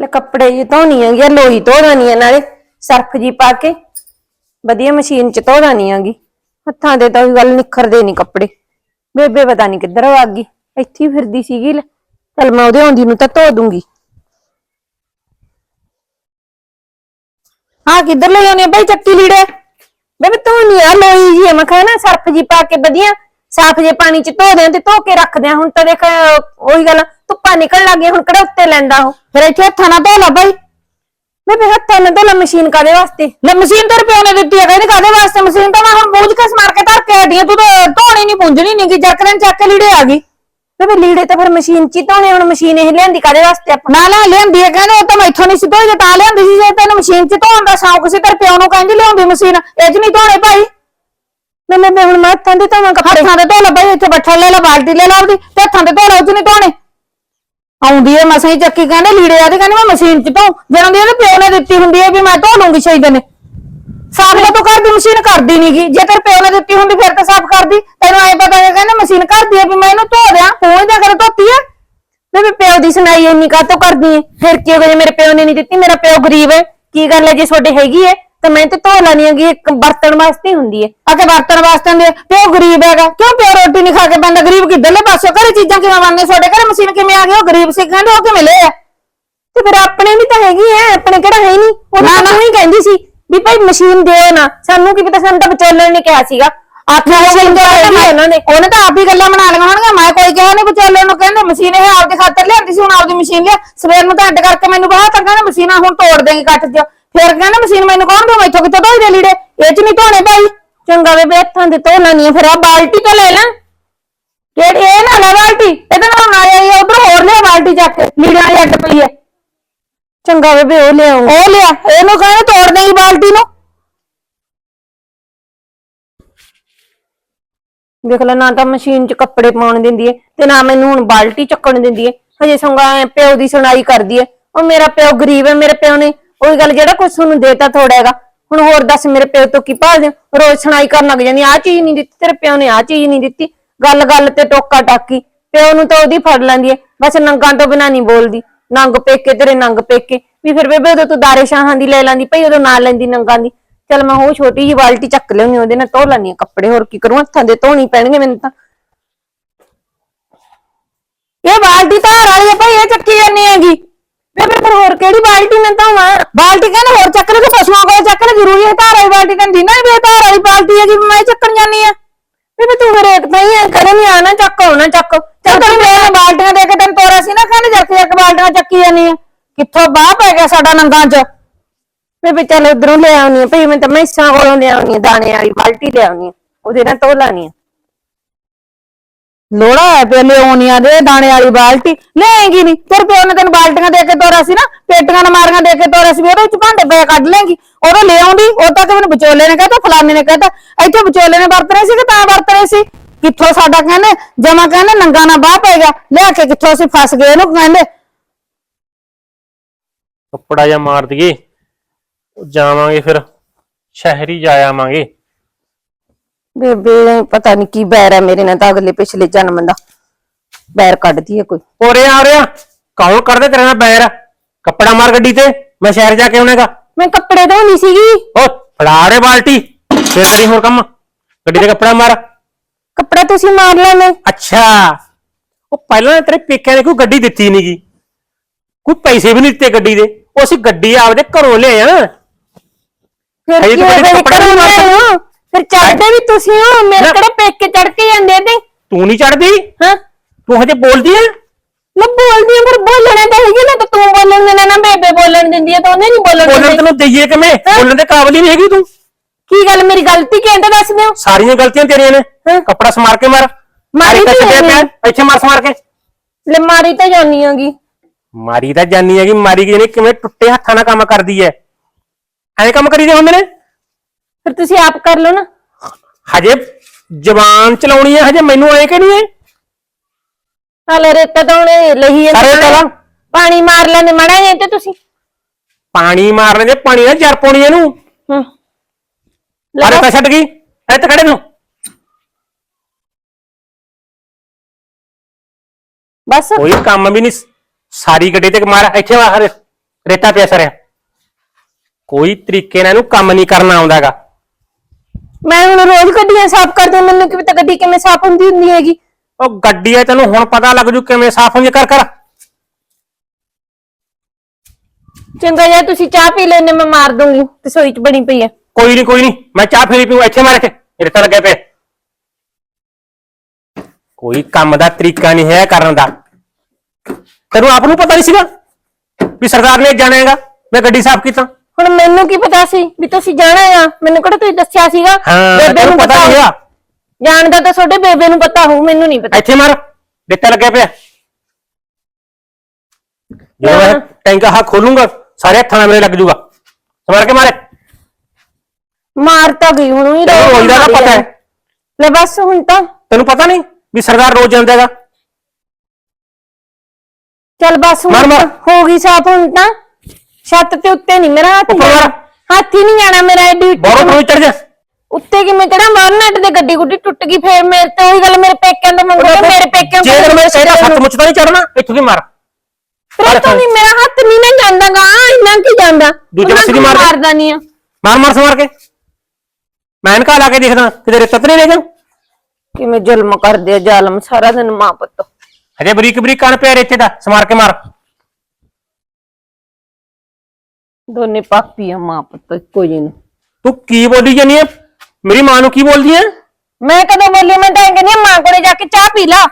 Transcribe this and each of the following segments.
ਲੈ ਕੱਪੜੇ ਜੀ ਧੋਣੀ ਆਂਗੀ ਲੋਈ ਧੋ ਦਾਨੀ ਆ ਨਾਲੇ, ਸਰਫ ਜੀ ਪਾ ਕੇ। ਵਧੀਆ ਮਸ਼ੀਨ ਚ ਧੋ ਦਾਨੀ ਆਂਗੀ ਹੱਥਾਂ ਦੇ ਤਾਂ ਵੀ ਗੱਲ, ਨਿਖਰਦੇ ਨਹੀਂ ਕੱਪੜੇ। ਬੇਬੇ ਪਤਾ ਨਹੀਂ ਕਿੱਧਰ ਆ ਗਈ। ਇੱਥੇ ਹੀ ਫਿਰਦੀ ਸੀਗੀ ਲੈ। ਚੱਲ ਮੈਂ ਉਹਦੇ ਆਉਂਦੀ ਨੂੰ ਤਾਂ ਧੋ ਦੂੰਗੀ। ਹਾਂ ਕਿੱਧਰ ਲੈ ਆਉਣੀ ਆ ਬਈ ਚੱਕੀ ਲੀੜੇ? ਬੇਬੇ ਧੋਣੀ ਆ, ਲੋਈ ਜੀ ਮੈਂ ਕਿਹਾ ਨਾ ਸਰਫ ਜੀ ਪਾ ਕੇ ਵਧੀਆ। ਸਾਫ਼ ਜੇ ਪਾਣੀ ਚ ਧੋ ਦੇ ਤੇ ਧੋ ਕੇ ਰੱਖਦੇ ਆ ਹੁਣ ਤਾਂ ਦੇਖ ਉਹੀ ਗੱਲ ਧੁੱਪਾਂ ਨਿਕਲ ਲੱਗ ਗਈਆਂ ਹੁਣ ਕਿਹੜਾ ਉੱਤੇ ਲੈਂਦਾ ਉਹ? ਫਿਰ ਇੱਥੇ ਹੱਥਾਂ ਨਾਲ ਧੋ ਲਾ ਬਈ। ਬੇਬੇ ਹੱਥਾਂ ਨਾਲ ਧੋ ਲਾ ਮਸ਼ੀਨ ਕਾਦੇ ਵਾਸਤੇ? ਲੈ ਮਸ਼ੀਨ ਤੇ ਰੁਪਏ ਨੇ ਦਿੱਤੀ ਆ ਕਹਿੰਦੇ ਕਾਦੇ ਵਾਸਤੇ? ਮਸ਼ੀਨ ਤਾਂ ਮੈਂ ਹੁਣ ਬੂਝ ਕੇ ਸਮਾਰ ਕੇ ਧਰ ਕੇ ਹਟੀ ਆ ਤੂੰ ਤਾਂ ਧੋਣੀ ਨਹੀਂ ਪੁੰਝਣੀ ਨਹੀਂ ਕਿ ਜੱਕ ਦਿਨ ਚੱਕ ਕੇ ਲੀੜੇ ਆ ਗਈ। ਬੇਬੇ ਲੀੜੇ ਤਾਂ ਫਿਰ ਮਸ਼ੀਨ ਚ ਹੀ ਧੋਣੇ ਹੁਣ ਮਸ਼ੀਨ ਇਹ ਲਿਆਂਦੀ ਕਾਦੇ ਵਾਸਤੇ ਆਪਾਂ? ਨਾ ਲੈ ਲਿਆਂਦੀ ਹੈ ਕਹਿੰਦੇ ਉਹ ਤਾਂ ਮੈਥੋਂ ਨਹੀਂ ਸੀ ਧੋਈ ਜੇ ਤਾਂ ਲਿਆਂਦੀ ਸੀ ਜੇ ਤੈਨੂੰ ਮਸ਼ੀਨ ਚ ਧੋਣ ਦਾ ਸ਼ੌਂਕ ਸੀ ਤੇਰੇ ਪਿਓ ਨੂੰ ਕਹਿੰਦੀ ਲਿਆਉਂਦੀ ਮਸ਼ੀਨ। ਇਹ ਚ ਨਹੀਂ ਧੋਣੇ ਭਾਈ। ਮੈਂ ਮੈਂ ਹੁਣ ਮੈਂ ਹੱਥਾਂ ਦੇ ਧੋਵਾਂ ਕੱਪੜੇ। ਹੱਥਾਂ ਦੇ ਧੋ ਲੈ ਬਈ ਇੱਥੇ ਬੱਠਲ ਲੈ ਲੈ, ਬਾਲਟੀ ਲੈ ਲੈ ਆਪਦੀ, ਤੇ ਹੱਥਾਂ ਦੇ ਧੋ ਲੈ ਉਹ ਧੋਣੇ। ਆਉਂਦੀ ਹੈ ਮਸਾਂ ਹੀ ਚੱਕੀ, ਕਹਿੰਦੇ ਲੀੜੇ ਆ ਕਹਿੰਦੇ ਮੈਂ ਮਸ਼ੀਨ ਚ ਧੋ ਜਦੋਂ ਦੀ ਇਹਦੇ ਪਿਓ ਨੇ ਦਿੱਤੀ ਹੁੰਦੀ ਹੈ ਵੀ ਮੈਂ ਧੋ ਲੂੰਗੀ ਸ਼ਹੀਦ ਨੇ ਸਾਫ਼ ਤਾਂ ਤੂੰ ਕਰਦੀ ਮਸ਼ੀਨ ਕਰਦੀ ਨਹੀਂਗੀ ਜੇ ਤੇਰੇ ਪਿਓ ਨੇ ਦਿੱਤੀ ਹੁੰਦੀ, ਫਿਰ ਤਾਂ ਸਾਫ਼ ਕਰਦੀ। ਤੈਨੂੰ ਐ ਪਤਾ ਹੈ ਕਹਿੰਦੇ ਮਸ਼ੀਨ ਕਰਦੀ ਹੈ ਵੀ ਮੈਂ ਇਹਨੂੰ ਧੋ ਦਿਆਂ ਪੂੰਝ ਦਿਆਂ ਕਰ ਧੋਤੀ ਹੈ ਮੈਂ ਵੀ ਪਿਓ ਦੀ ਸੁਣਾਈ ਇੰਨੀ ਕਾਤੋਂ ਕਰਦੀ ਹੈ ਫਿਰ ਕੀ ਹੋ ਗਿਆ ਜੇ ਮੇਰੇ ਪਿਓ ਨੇ ਨਹੀਂ ਦਿੱਤੀ? ਮੇਰਾ ਪਿਓ ਗਰੀਬ ਹੈ। ਕੀ ਗੱਲ ਹੈ ਜੇ ਤੁਹਾਡੇ ਹੈਗੀ ਹੈ? ਤਾਂ ਮੈਂ ਤੇ ਧੋ ਲੈਣੀ ਹੈਗੀ ਇੱਕ ਬਰਤਨ ਵਾਸਤੇ ਹੁੰਦੀ ਹੈ। ਆ ਕੇ ਬਰਤਨ ਵਾਸਤੇ ਹੁੰਦੀ ਹੈ ਪਿਓ ਗਰੀਬ ਹੈਗਾ। ਕਿਉਂ ਪਿਓ ਰੋਟੀ ਨਹੀਂ ਖਾ ਕੇ ਬੰਦਾ ਗਰੀਬ ਕਿੱਧਰਲੇ ਪਾਸੇ? ਘਰੇ ਚੀਜ਼ਾਂ ਕਿਵੇਂ ਬਣਨੇ ਤੁਹਾਡੇ ਘਰੇ ਮਸ਼ੀਨ ਕਿਵੇਂ ਆ ਗਈ ਉਹ ਗਰੀਬ ਸੀ ਕਹਿੰਦੇ ਉਹ ਕਿਵੇਂ ਲਿਆ ਤੇ ਫਿਰ ਆਪਣੇ ਵੀ ਤਾਂ ਹੈਗੀ ਐ ਆਪਣੇ ਕਿਹੜਾ ਹੈ ਨਹੀਂ? ਉਹ ਤਾਂ ਨੂੰ ਹੀ ਕਹਿੰਦੀ ਸੀ ਵੀ ਭਾਈ ਮਸ਼ੀਨ ਦਿਓ ਨਾ। ਸਾਨੂੰ ਕੀ ਪਤਾ ਸਾਨੂੰ ਤਾਂ ਵਿਚੋਲਣ ਨੇ ਕਿਹਾ ਸੀਗਾ। ਆਖਿਆ ਮਸ਼ੀਨ ਦੇ ਉਹਨਾਂ ਨੇ। ਉਹਨੇ ਤਾਂ ਆਪ ਹੀ ਗੱਲਾਂ ਬਣਾ ਲਈਆਂ ਹੋਣਗੀਆਂ। ਮੈਂ ਕੋਈ ਕਿਹਾ ਨਹੀਂ ਵਿਚੋਲਣ ਨੂੰ ਕਹਿੰਦੇ ਮਸ਼ੀਨ ਇਹ ਆਪਦੇ ਖਾਤਰ ਲਿਆਂਦੀ ਸੀ ਹੁਣ ਆਪਦੀ ਮਸ਼ੀਨ ਲਿਆ। ਸਵੇਰ ਨੂੰ ਤਾਂ ਅੱਡ ਕਰਕੇ ਮੈਨੂੰ ਬਾਹਰ ਤਾਂ ਕਹਿੰਦੇ ਮਸ਼ੀਨਾਂ ਹੁਣ ਤੋੜ ਦੇਂਗੇ ਕੱਟ ਦਿਓ ਫਿਰ ਕਹਿੰਦੇ ਮਸ਼ੀਨ ਮੈਨੂੰ ਕੌਣ ਦਿਓ ਮੈਥੋਂ ਕਿੱਥੋਂ ਧੋਈ ਦੇ ਲੀੜੇ? ਇਹ ਚ ਨਹੀਂ ਧੋਣੇ ਭਾਈ। ਚੰਗਾ ਵੇ ਹੱਥਾਂ ਦੇ ਧੋ ਲੈਣੀ ਆ ਫਿਰ ਆ ਬਾਲਟੀ ਤਾਂ ਲੈ ਲੈ। ਕਿਹੜੀ? ਇਹ ਨਾ ਲੈ ਬਾਲਟੀ। ਇਹਦੇ ਨਾਲ ਨਾ ਆਈ ਉਧਰ ਹੋਰ ਲਿਆ ਬਾਲਟੀ ਚੱਕ ਕੇ। ਲੀੜਿਆਂ ਦੀ ਅੱਡ ਪਈ ਐ ਚੰਗਾ ਬੇਬੇ ਉਹ ਲਿਆਉਂ ਉਹ ਲਿਆ। ਇਹਨੂੰ ਕਹਿੰਦੇ ਤੋੜ ਦੇਗੀ ਬਾਲਟੀ ਨੂੰ। ਦੇਖ ਲੈ ਨਾ ਤਾਂ ਮਸ਼ੀਨ 'ਚ ਕੱਪੜੇ ਪਾਉਣ ਦਿੰਦੀ ਏ ਤੇ ਨਾ ਮੈਨੂੰ ਹੁਣ ਬਾਲਟੀ ਚੱਕਣ ਦਿੰਦੀ ਏ। ਹਜੇ ਸੰਗਾ ਪਿਓ ਦੀ ਸੁਣਾਈ ਕਰਦੀ ਏ। ਉਹ ਮੇਰਾ ਪਿਓ ਗਰੀਬ ਏ ਮੇਰੇ ਪਿਓ ਨੇ ਉਹੀ ਗੱਲ ਜਿਹੜਾ ਕੁਛ ਤੁਹਾਨੂੰ ਦੇਤਾ ਥੋੜਾ ਹੈਗਾ। ਹੁਣ ਹੋਰ ਦੱਸ ਮੇਰੇ ਪਿਓ ਤੋਂ ਕੀ ਭਾਲਦੇ ਹੋ? ਰੋਜ਼ ਸੁਣਾਈ ਕਰਨ ਲੱਗ ਜਾਂਦੀ ਆਹ ਚੀਜ਼ ਨਹੀਂ ਦਿੱਤੀ, ਤੇਰੇ ਪਿਓ ਨੇ ਆਹ ਚੀਜ਼ ਨਹੀਂ ਦਿੱਤੀ। ਗੱਲ ਗੱਲ ਤੇ ਟੋਕਾ ਟਾਕੀ। ਪਿਓ ਨੂੰ ਤਾਂ ਉਹਦੀ ਫੜ ਲੈਂਦੀ ਹੈ ਬਸ ਨੰਗਾਂ ਤੋਂ ਬਿਨਾਂ ਨਹੀਂ ਬੋਲਦੀ। ਨੰਗ ਪੇਕੇ ਤੇਰੇ ਨੰਗ ਪੇਕੇ। ਵੀ ਫਿਰ ਬੇਬੇ ਉਦੋਂ ਤੂੰ ਦਾਰੇ ਸ਼ਾਹਾਂ ਦੀ ਲੈ ਲੈਂਦੀ, ਭਈ ਉਦੋਂ ਨਾਲ ਲੈਂਦੀ ਨੰਗਾਂ ਦੀ। ਚਲ ਮੈਂ ਉਹ ਛੋਟੀ ਜਿਹੀ ਬਾਲਟੀ ਚੱਕ ਲਿਆਉਂਦੀ ਉਹਦੇ ਨਾਲ ਧੋ ਲੈਂਦੀ ਹਾਂ ਕੱਪੜੇ, ਹੋਰ ਕੀ ਕਰੂੰ? ਹੱਥਾਂ ਦੇ ਧੋਣੀ ਪੈਣਗੇ ਮੈਨੂੰ ਤਾਂ। ਇਹ ਬਾਲਟੀ ਤਾਂ ਵਾਲੀ ਹੈ ਭਾਈ ਇਹ ਚੱਕੀ ਜਾਂਦੀ ਹੈਗੀ। ਫਿਰ ਹੋਰ ਕਿਹੜੀ ਬਾਲਟੀ ਨਾਲ ਧੋਵਾਂ? ਬਾਲਟੀ ਕਹਿੰਦੇ ਹੋਰ ਚੱਕ ਤੇ ਪਸ਼ੂਆਂ ਕੋਲ ਚੱਕ ਜ਼ਰੂਰੀ ਹੈ ਧਾਰ ਵਾਲੀ ਬਾਲਟੀ ਕਹਿੰਦੀ ਨਾ ਵੀ ਇਹ ਧਾਰ ਵਾਲੀ ਬਾਲਟੀ ਹੈ ਜੀ, ਮੈਂ ਚੱਕਣ ਜਾਨੀ ਆ ਬੇਬੇ ਤੂੰ ਫਿਰ ਤਾਂ ਹੀ ਕਰੇ ਨਹੀਂ ਆਣਾ ਚੱਕ ਆਉਣਾ ਚੱਕ। ਚੱਲ ਤੈਨੂੰ ਮੈਂ ਬਾਲਟੀਆਂ ਦੇ ਕੇ ਤੈਨੂੰ ਤੋਰਿਆ ਸੀ ਨਾ, ਕਹਿੰਦੇ ਜੱਕ ਜੱਕ ਬਾਲਟੀਆਂ ਚੱਕੀ ਜਾਨੀ ਆ ਕਿੱਥੋਂ ਬਾਹ ਪੈ ਗਿਆ ਸਾਡਾ ਨੰਦਾਂ 'ਚ? ਬੇਬੇ ਚੱਲ ਉਧਰੋਂ ਲੈ ਆਉਣੀ ਆ ਭਈ ਮੈਂ ਤਾਂ ਮੈਸਾਂ ਕੋਲੋਂ ਲੈ ਆਉਣੀ ਆ ਦਾਣੇ ਵਾਲੀ ਬਾਲਟੀ ਲੈ ਆਉਣੀ ਆ ਉਹਦੇ ਨਾਲ ਧੋ ਲਾਣੀ ਆ ਲੋੜਾ ਹੈ ਪਿਓ ਲਿਆਉਣੀਆਂ ਦੇ ਦਾਣੇ ਵਾਲੀ ਬਾਲਟੀ। ਲੈਂਗੀ ਨਹੀਂ ਤੇਰੇ ਪਿਓ ਨੇ ਤੈਨੂੰ ਬਾਲਟੀਆਂ ਦੇ ਕੇ ਤੋਰਿਆ ਸੀ ਨਾ, ਪੇਟੀਆਂ ਨਮਾਰੀਆਂ ਦੇ ਕੇ ਤੋਰਿਆ ਸੀ, ਵੀ ਉਹਦੇ ਵਿੱਚ ਭਾਂਡੇ ਪਏ ਕੱਢ ਲੈਂਗੀ ਉਹਦੇ ਲੈ ਆਉਂਦੀ ਉਹ ਤੱਕ ਮੈਨੂੰ ਵਿਚੋਲੇ ਨੇ ਕਹਤਾ, ਫਲਾਣੇ ਨੇ ਕਹਤਾ। ਇੱਥੇ ਵਿਚੋਲੇ ਨੇ ਵਰਤ ਰਹੇ ਸੀ ਕਿ ਤਾਂ ਵਰਤ ਰਹੇ ਸੀ? ਕਿੱਥੋਂ ਸਾਡਾ ਕਹਿੰਦੇ? ਜਮਾ ਕਹਿੰਦੇ, ਨੰਗਾ ਨਾ ਬਾਹ ਪੈ ਗਿਆ। ਲਿਆ ਕੇ ਕਿੱਥੋਂ ਅਸੀਂ ਫਸ ਗਏ ਇਹਨੂੰ ਕਹਿੰਦੇ? ਕੱਪੜਾ ਜਾਂ ਮਾਰ ਦਈਏ। ਜਾਵਾਂਗੇ ਫਿਰ, ਸ਼ਹਿਰੀ ਜਾ ਆਵਾਂਗੇ। ਬੇਬੇ ਪਤਾ ਨਹੀਂ ਕੀ ਬੈਰ ਹੈ ਮੇਰੇ ਨਾਲ ਤਾਂ ਅਗਲੇ ਪਿਛਲੇ ਜਨਮ ਦਾ। ਬੈਰ ਕੱਢਦੀ ਹੈ ਕੋਈ। ਉਰੇ ਆ ਆ। ਕੌਣ ਕਰਦੇ ਤੇਰੇ ਨਾਲ ਬੈਰ? ਕੱਪੜਾ ਮਾਰ ਗੱਡੀ ਤੇ। ਮੈਂ ਸ਼ਹਿਰ ਜਾ ਕੇ ਆਉਣੇਗਾ। ਮੈਂ ਕੱਪੜੇ ਧੋਣੀ ਸੀਗੀ। ਓ ਫੜਾ ਰੇ ਬਾਲਟੀ। ਫੇਰ ਕਰੀ ਹੋਰ ਕੰਮ। ਗੱਡੀ ਤੇ ਕੱਪੜਾ ਮਾਰ। ਕੱਪੜਾ ਤੁਸੀਂ ਮਾਰ ਲੈਣੇ ਅੱਛਾ। ਉਹ ਪਹਿਲਾਂ ਤੇਰੇ ਪੇਕਿਆਂ ਨੇ ਕੋਈ ਗੱਡੀ ਦਿੱਤੀ ਨਹੀਂਗੀ ਕੋਈ ਪੈਸੇ ਵੀ ਨਹੀਂ ਦਿੱਤੇ ਗੱਡੀ ਦੇ। ਉਹ ਅਸੀਂ ਗੱਡੀ ਆਪਦੇ ਘਰੋਂ ਲਿਆਏ ਆ ਫਿਰ ਹਜੇ ਕੀ ਤਾਂ ਹੋਇਆ? ਕਦੇ ਕੱਪੜਾ ਕੱਪੜੇ ਨਹੀਂ ਮਾਰ ਮਾਰ ਹੋ ਫਿਰ ਚੜਦੇ ਵੀ ਤੁਸੀਂ ਹੋ? ਮੇਰੇ। ਕਿਹੜੇ ਪੇਕੇ ਚੜ ਕੇ ਜਾਂਦੇ ਤੇ ਤੂੰ ਨਹੀਂ ਚੜਦੀ ਹਾਂ। ਤੂੰ ਹਜੇ ਬੋਲਦੀ ਆ? ਮੈਂ ਬੋਲਦੀ ਹਾਂ ਪਰ ਬੋਲਣਾ ਤਾਂ ਹੈਗੀ ਨਾ ਤਾਂ ਤੂੰ ਬੋਲਣ ਦੇਣਾ ਨਾ ਬੇਬੇ ਬੋਲਣ ਦਿੰਦੀ ਹੈ ਤਾਂ ਉਹਨੇ ਨਹੀਂ ਬੋਲਣ ਬੋਲਣ ਤੈਨੂੰ ਦਈਏ ਕਿਵੇਂ? ਬੋਲਣ ਦੇ ਕਾਬਲ ਹੀ ਨਹੀਂ ਹੈਗੀ ਤੂੰ। ਕੀ ਗੱਲ ਮੇਰੀ ਗਲਤੀ ਕਿਹਦਾ ਦੱਸ ਦਿਓ? ਸਾਰੀਆਂ ਗਲਤੀਆਂ ਤੇਰੀਆਂ ਨੇ। ਕੱਪੜਾ ਸਮਾਰ ਕੇ ਮਾਰ। ਮਾਰੀ ਤਾਂ ਛੱਡਿਆ। ਪਿਆ, ਇੱਥੇ ਮਾਰ ਸਮਾਰ ਕੇ। ਲੈ ਮਾਰੀ ਤਾਂ ਜਾਨੀ ਆਂਗੀ। ਮਾਰੀ ਤਾਂ ਜਾਨੀ ਹੈਗੀ। ਮਾਰੀ ਕਿ ਕਿਵੇਂ ਟੁੱਟੇ ਹੱਥਾਂ ਨਾਲ ਕੰਮ ਕਰਦੀ ਐ। ਐਂ ਕੰਮ ਕਰੀਦੇ ਹੁੰਦੇ ਨੇ? ਫਿਰ ਤੁਸੀਂ ਆਪ ਕਰ ਲਓ ਨਾ। ਹਜੇ ਜ਼ਬਾਨ ਚਲਾਉਣੀ ਐ ਹਜੇ ਮੈਨੂੰ ਐਂ ਕਿ ਨਹੀਂ ਐ ਹਾਲੇ ਰੇਤਾ ਤਾਂ ਉਹਨੇ ਲਈ ਹੈ ਸਾਰੇ ਚਲਾ ਪਾਣੀ ਮਾਰ ਲੈਂਦੇ ਮੜਾ ਜੇ ਤੇ ਤੁਸੀਂ। ਪਾਣੀ ਮਾਰਨੇ ਦੇ ਪਾਣੀ ਨਾਲ ਜਰ ਪਾਉਣੀ ਇਹਨੂੰ। ਹੂੰ। ਅਰੇ ਤਾਂ ਛੱਡ ਗਈ ਤਾਂ ਖੜੇ ਨੂੰ। ਬਸ। ਕੋਈ ਕੰਮ ਵੀ ਨਹੀਂ ਸਾਰੀ ਗੱਡੀ ਤੇ ਮਾਰ ਇੱਥੇ ਮਾਰ ਰੇਤਾ ਪਿਆ ਸਰਿਆ। ਕੋਈ ਤਰੀਕੇ ਨਾਲ ਇਹਨੂੰ ਕੰਮ ਨਹੀਂ ਕਰਨਾ ਆਉਂਦਾਗਾ ਮੈਂ ਹੁਣ ਰੋਜ਼ ਗੱਡੀਆਂ ਸਾਫ਼ ਕਰਦੀ ਹਾਂ, ਮੈਨੂੰ ਕੀ ਪਤਾ ਗੱਡੀ ਕਿਵੇਂ ਸਾਫ਼ ਹੁੰਦੀ ਹੁੰਦੀ ਹੈਗੀ? ਉਹ ਗੱਡੀ ਐ ਤੈਨੂੰ ਹੁਣ ਪਤਾ ਲੱਗ ਜੂ ਕਿਵੇਂ ਸਾਫ਼ ਹੁੰਦੀ ਕਰ ਕਰ। ਚੰਗਾ ਯਾਰ ਤੁਸੀਂ ਚਾਹ ਪੀ ਲੈਣੇ ਮੈਂ ਮਾਰ ਦੂੰਗੀ ਰਸੋਈ 'ਚ ਬਣੀ ਪਈ ਹੈ ਕੋਈ ਨਹੀਂ ਕੋਈ ਨਹੀਂ ਮੈਂ ਚਾਹ ਫੇਰੀ ਪੀਉ ਇੱਥੇ ਮਾਰ ਕੇ ਰੇਤਾ ਲੱਗਿਆ ਪਿਆ ਕੋਈ ਕੰਮ ਦਾ ਤਰੀਕਾ ਨਹੀਂ ਹੈ ਕਰਨ ਦਾ। ਤੈਨੂੰ ਆਪ ਨੂੰ ਪਤਾ ਨਹੀਂ ਸੀਗਾ ਵੀ ਸਰਦਾਰ ਨੇ ਜਾਣੇਗਾ ਮੈਂ ਗੱਡੀ ਸਾਫ਼ ਕੀਤਾ। ਹੁਣ ਮੈਨੂੰ ਕੀ ਪਤਾ ਸੀ ਵੀ ਤੁਸੀਂ ਜਾਣਾ ਆ? ਮੈਨੂੰ ਕਿਹੜਾ ਤੁਸੀਂ ਦੱਸਿਆ ਸੀਗਾ? ਹਾਂ ਬੇਬੇ ਤੈਨੂੰ ਨੂੰ ਪਤਾ ਹੋਊ। ਜਾਣਦਾ ਤਾਂ ਤੁਹਾਡੇ ਬੇਬੇ ਨੂੰ ਪਤਾ ਹੋਊ ਮੈਨੂੰ ਨਹੀਂ ਪਤਾ। ਇੱਥੇ ਮਾਰ ਰੇਤਾ ਲੱਗਿਆ ਪਿਆ। ਜਦੋਂ ਮੈਂ ਹਾਂ। ਟੈਂਕਾ ਹਾ ਖੋਲੂੰਗਾ ਸਾਰੇ ਹੱਥਾਂ ਨਾਲ ਮੇਰੇ ਲੱਗ ਜੂਗਾ। ਸਮਾਰ ਕੇ ਮਾਰੇ। ਮਾਰ ਤਾਂ ਗਈ ਹੁਣ ਹੀ ਤੈਨੂੰ ਰੋਜ਼ ਦਾ ਤਾਂ ਪਤਾ ਹੈ ਲੈ ਬਸ ਹੁਣ ਤਾਂ। ਤੈਨੂੰ ਪਤਾ ਨਹੀਂ ਵੀ ਸਰਦਾਰ ਰੋਜ਼ ਜਾਂਦਾ ਹੈਗਾ। ਚੱਲ ਬਸ ਹੁਣ ਮਾਰ, ਮਾਰ। ਤਾਂ ਹੋ ਗਈ ਸਾਫ਼ ਹੁਣ ਤਾਂ। ਛੱਤ ਤੇ ਉੱਤੇ ਨਹੀਂ ਮੇਰਾ ਹੱਥ ਉੱਪਰ। ਹੱਥ ਹੀ ਨਹੀਂ ਜਾਣਾ ਮੇਰਾ ਐਡੀ ਬੋਰੋ ਤੋਂ ਚੜ ਜਾ। ਉੱਤੇ ਕਿਵੇਂ ਚੜਾ ਮਾਰਨਟ ਦੇ ਗੱਡੀ ਗੁੱਡੀ ਟੁੱਟ ਗਈ ਫੇਰ ਮੇਰੇ ਤੇ ਉਹੀ ਗੱਲ ਮੇਰੇ ਪੇਕਿਆਂ ਤੋਂ ਮੰਗਦੇ ਮੇਰੇ ਪੇਕਿਆਂ ਜੇ ਅਗਰ ਮੈਂ ਕਹਿੰਦਾ ਹੱਥ ਮੁੱਚ ਤਾਂ ਨਹੀਂ ਚੜਨਾ ਇੱਥੋਂ ਦੀ ਮਾਰ। ਫਿਰ ਤੋਂ ਨਹੀਂ ਮੇਰਾ ਹੱਥ ਨਹੀਂ ਨਾ ਜਾਂਦਾਗਾ ਇੰਨਾ ਕੀ ਜਾਂਦਾ? ਦੂਜੇ ਪਾਸੇ ਦੀ ਮਾਰ ਦੇ। ਮਾਰਦਾ ਨਹੀਂ ਆ। ਮਾਰ ਮਾਰ ਸਮਾਰ ਕੇ। ਮੈਂ ਇਨਕਾ ਲਾ ਕੇ ਦੇਖਦਾ ਕਿਤੇ ਰੇਤਾ ਤਾਂ ਨਹੀਂ ਰਹਿ ਗਿਆ ਕਿਵੇਂ ਜ਼ੁਲਮ ਕਰਦੇ ਆ ਜ਼ਾਲਮ ਸਾਰਾ ਦਿਨ ਮਾਂ ਪੁੱਤ। ਹਜੇ ਬਰੀਕ ਬਰੀਕ ਕਣ ਪਿਆ ਰੇਤੇ ਦਾ ਸਮਾਰ ਕੇ ਮਾਰ। ਦੋਨੇ ਪਾਪੀ ਆ ਮਾਂ ਪੁੱਤ ਇੱਕੋ ਜਿਹੇ ਨੂੰ। ਤੂੰ ਕੀ ਬੋਲੀ ਜਾਨੀ ਹੈ ਮੇਰੀ ਮਾਂ ਨੂੰ ਕੀ ਬੋਲਦੀ ਹੈ ਮੈਂ ਕਦੋਂ ਬੋਲੀ ਮੈਂ ਤਾਂ ਕਹਿੰਦੀ ਮਾਂ ਕੋਲੇ ਜਾ ਕੇ ਚਾਹ ਪੀ ਲਾ।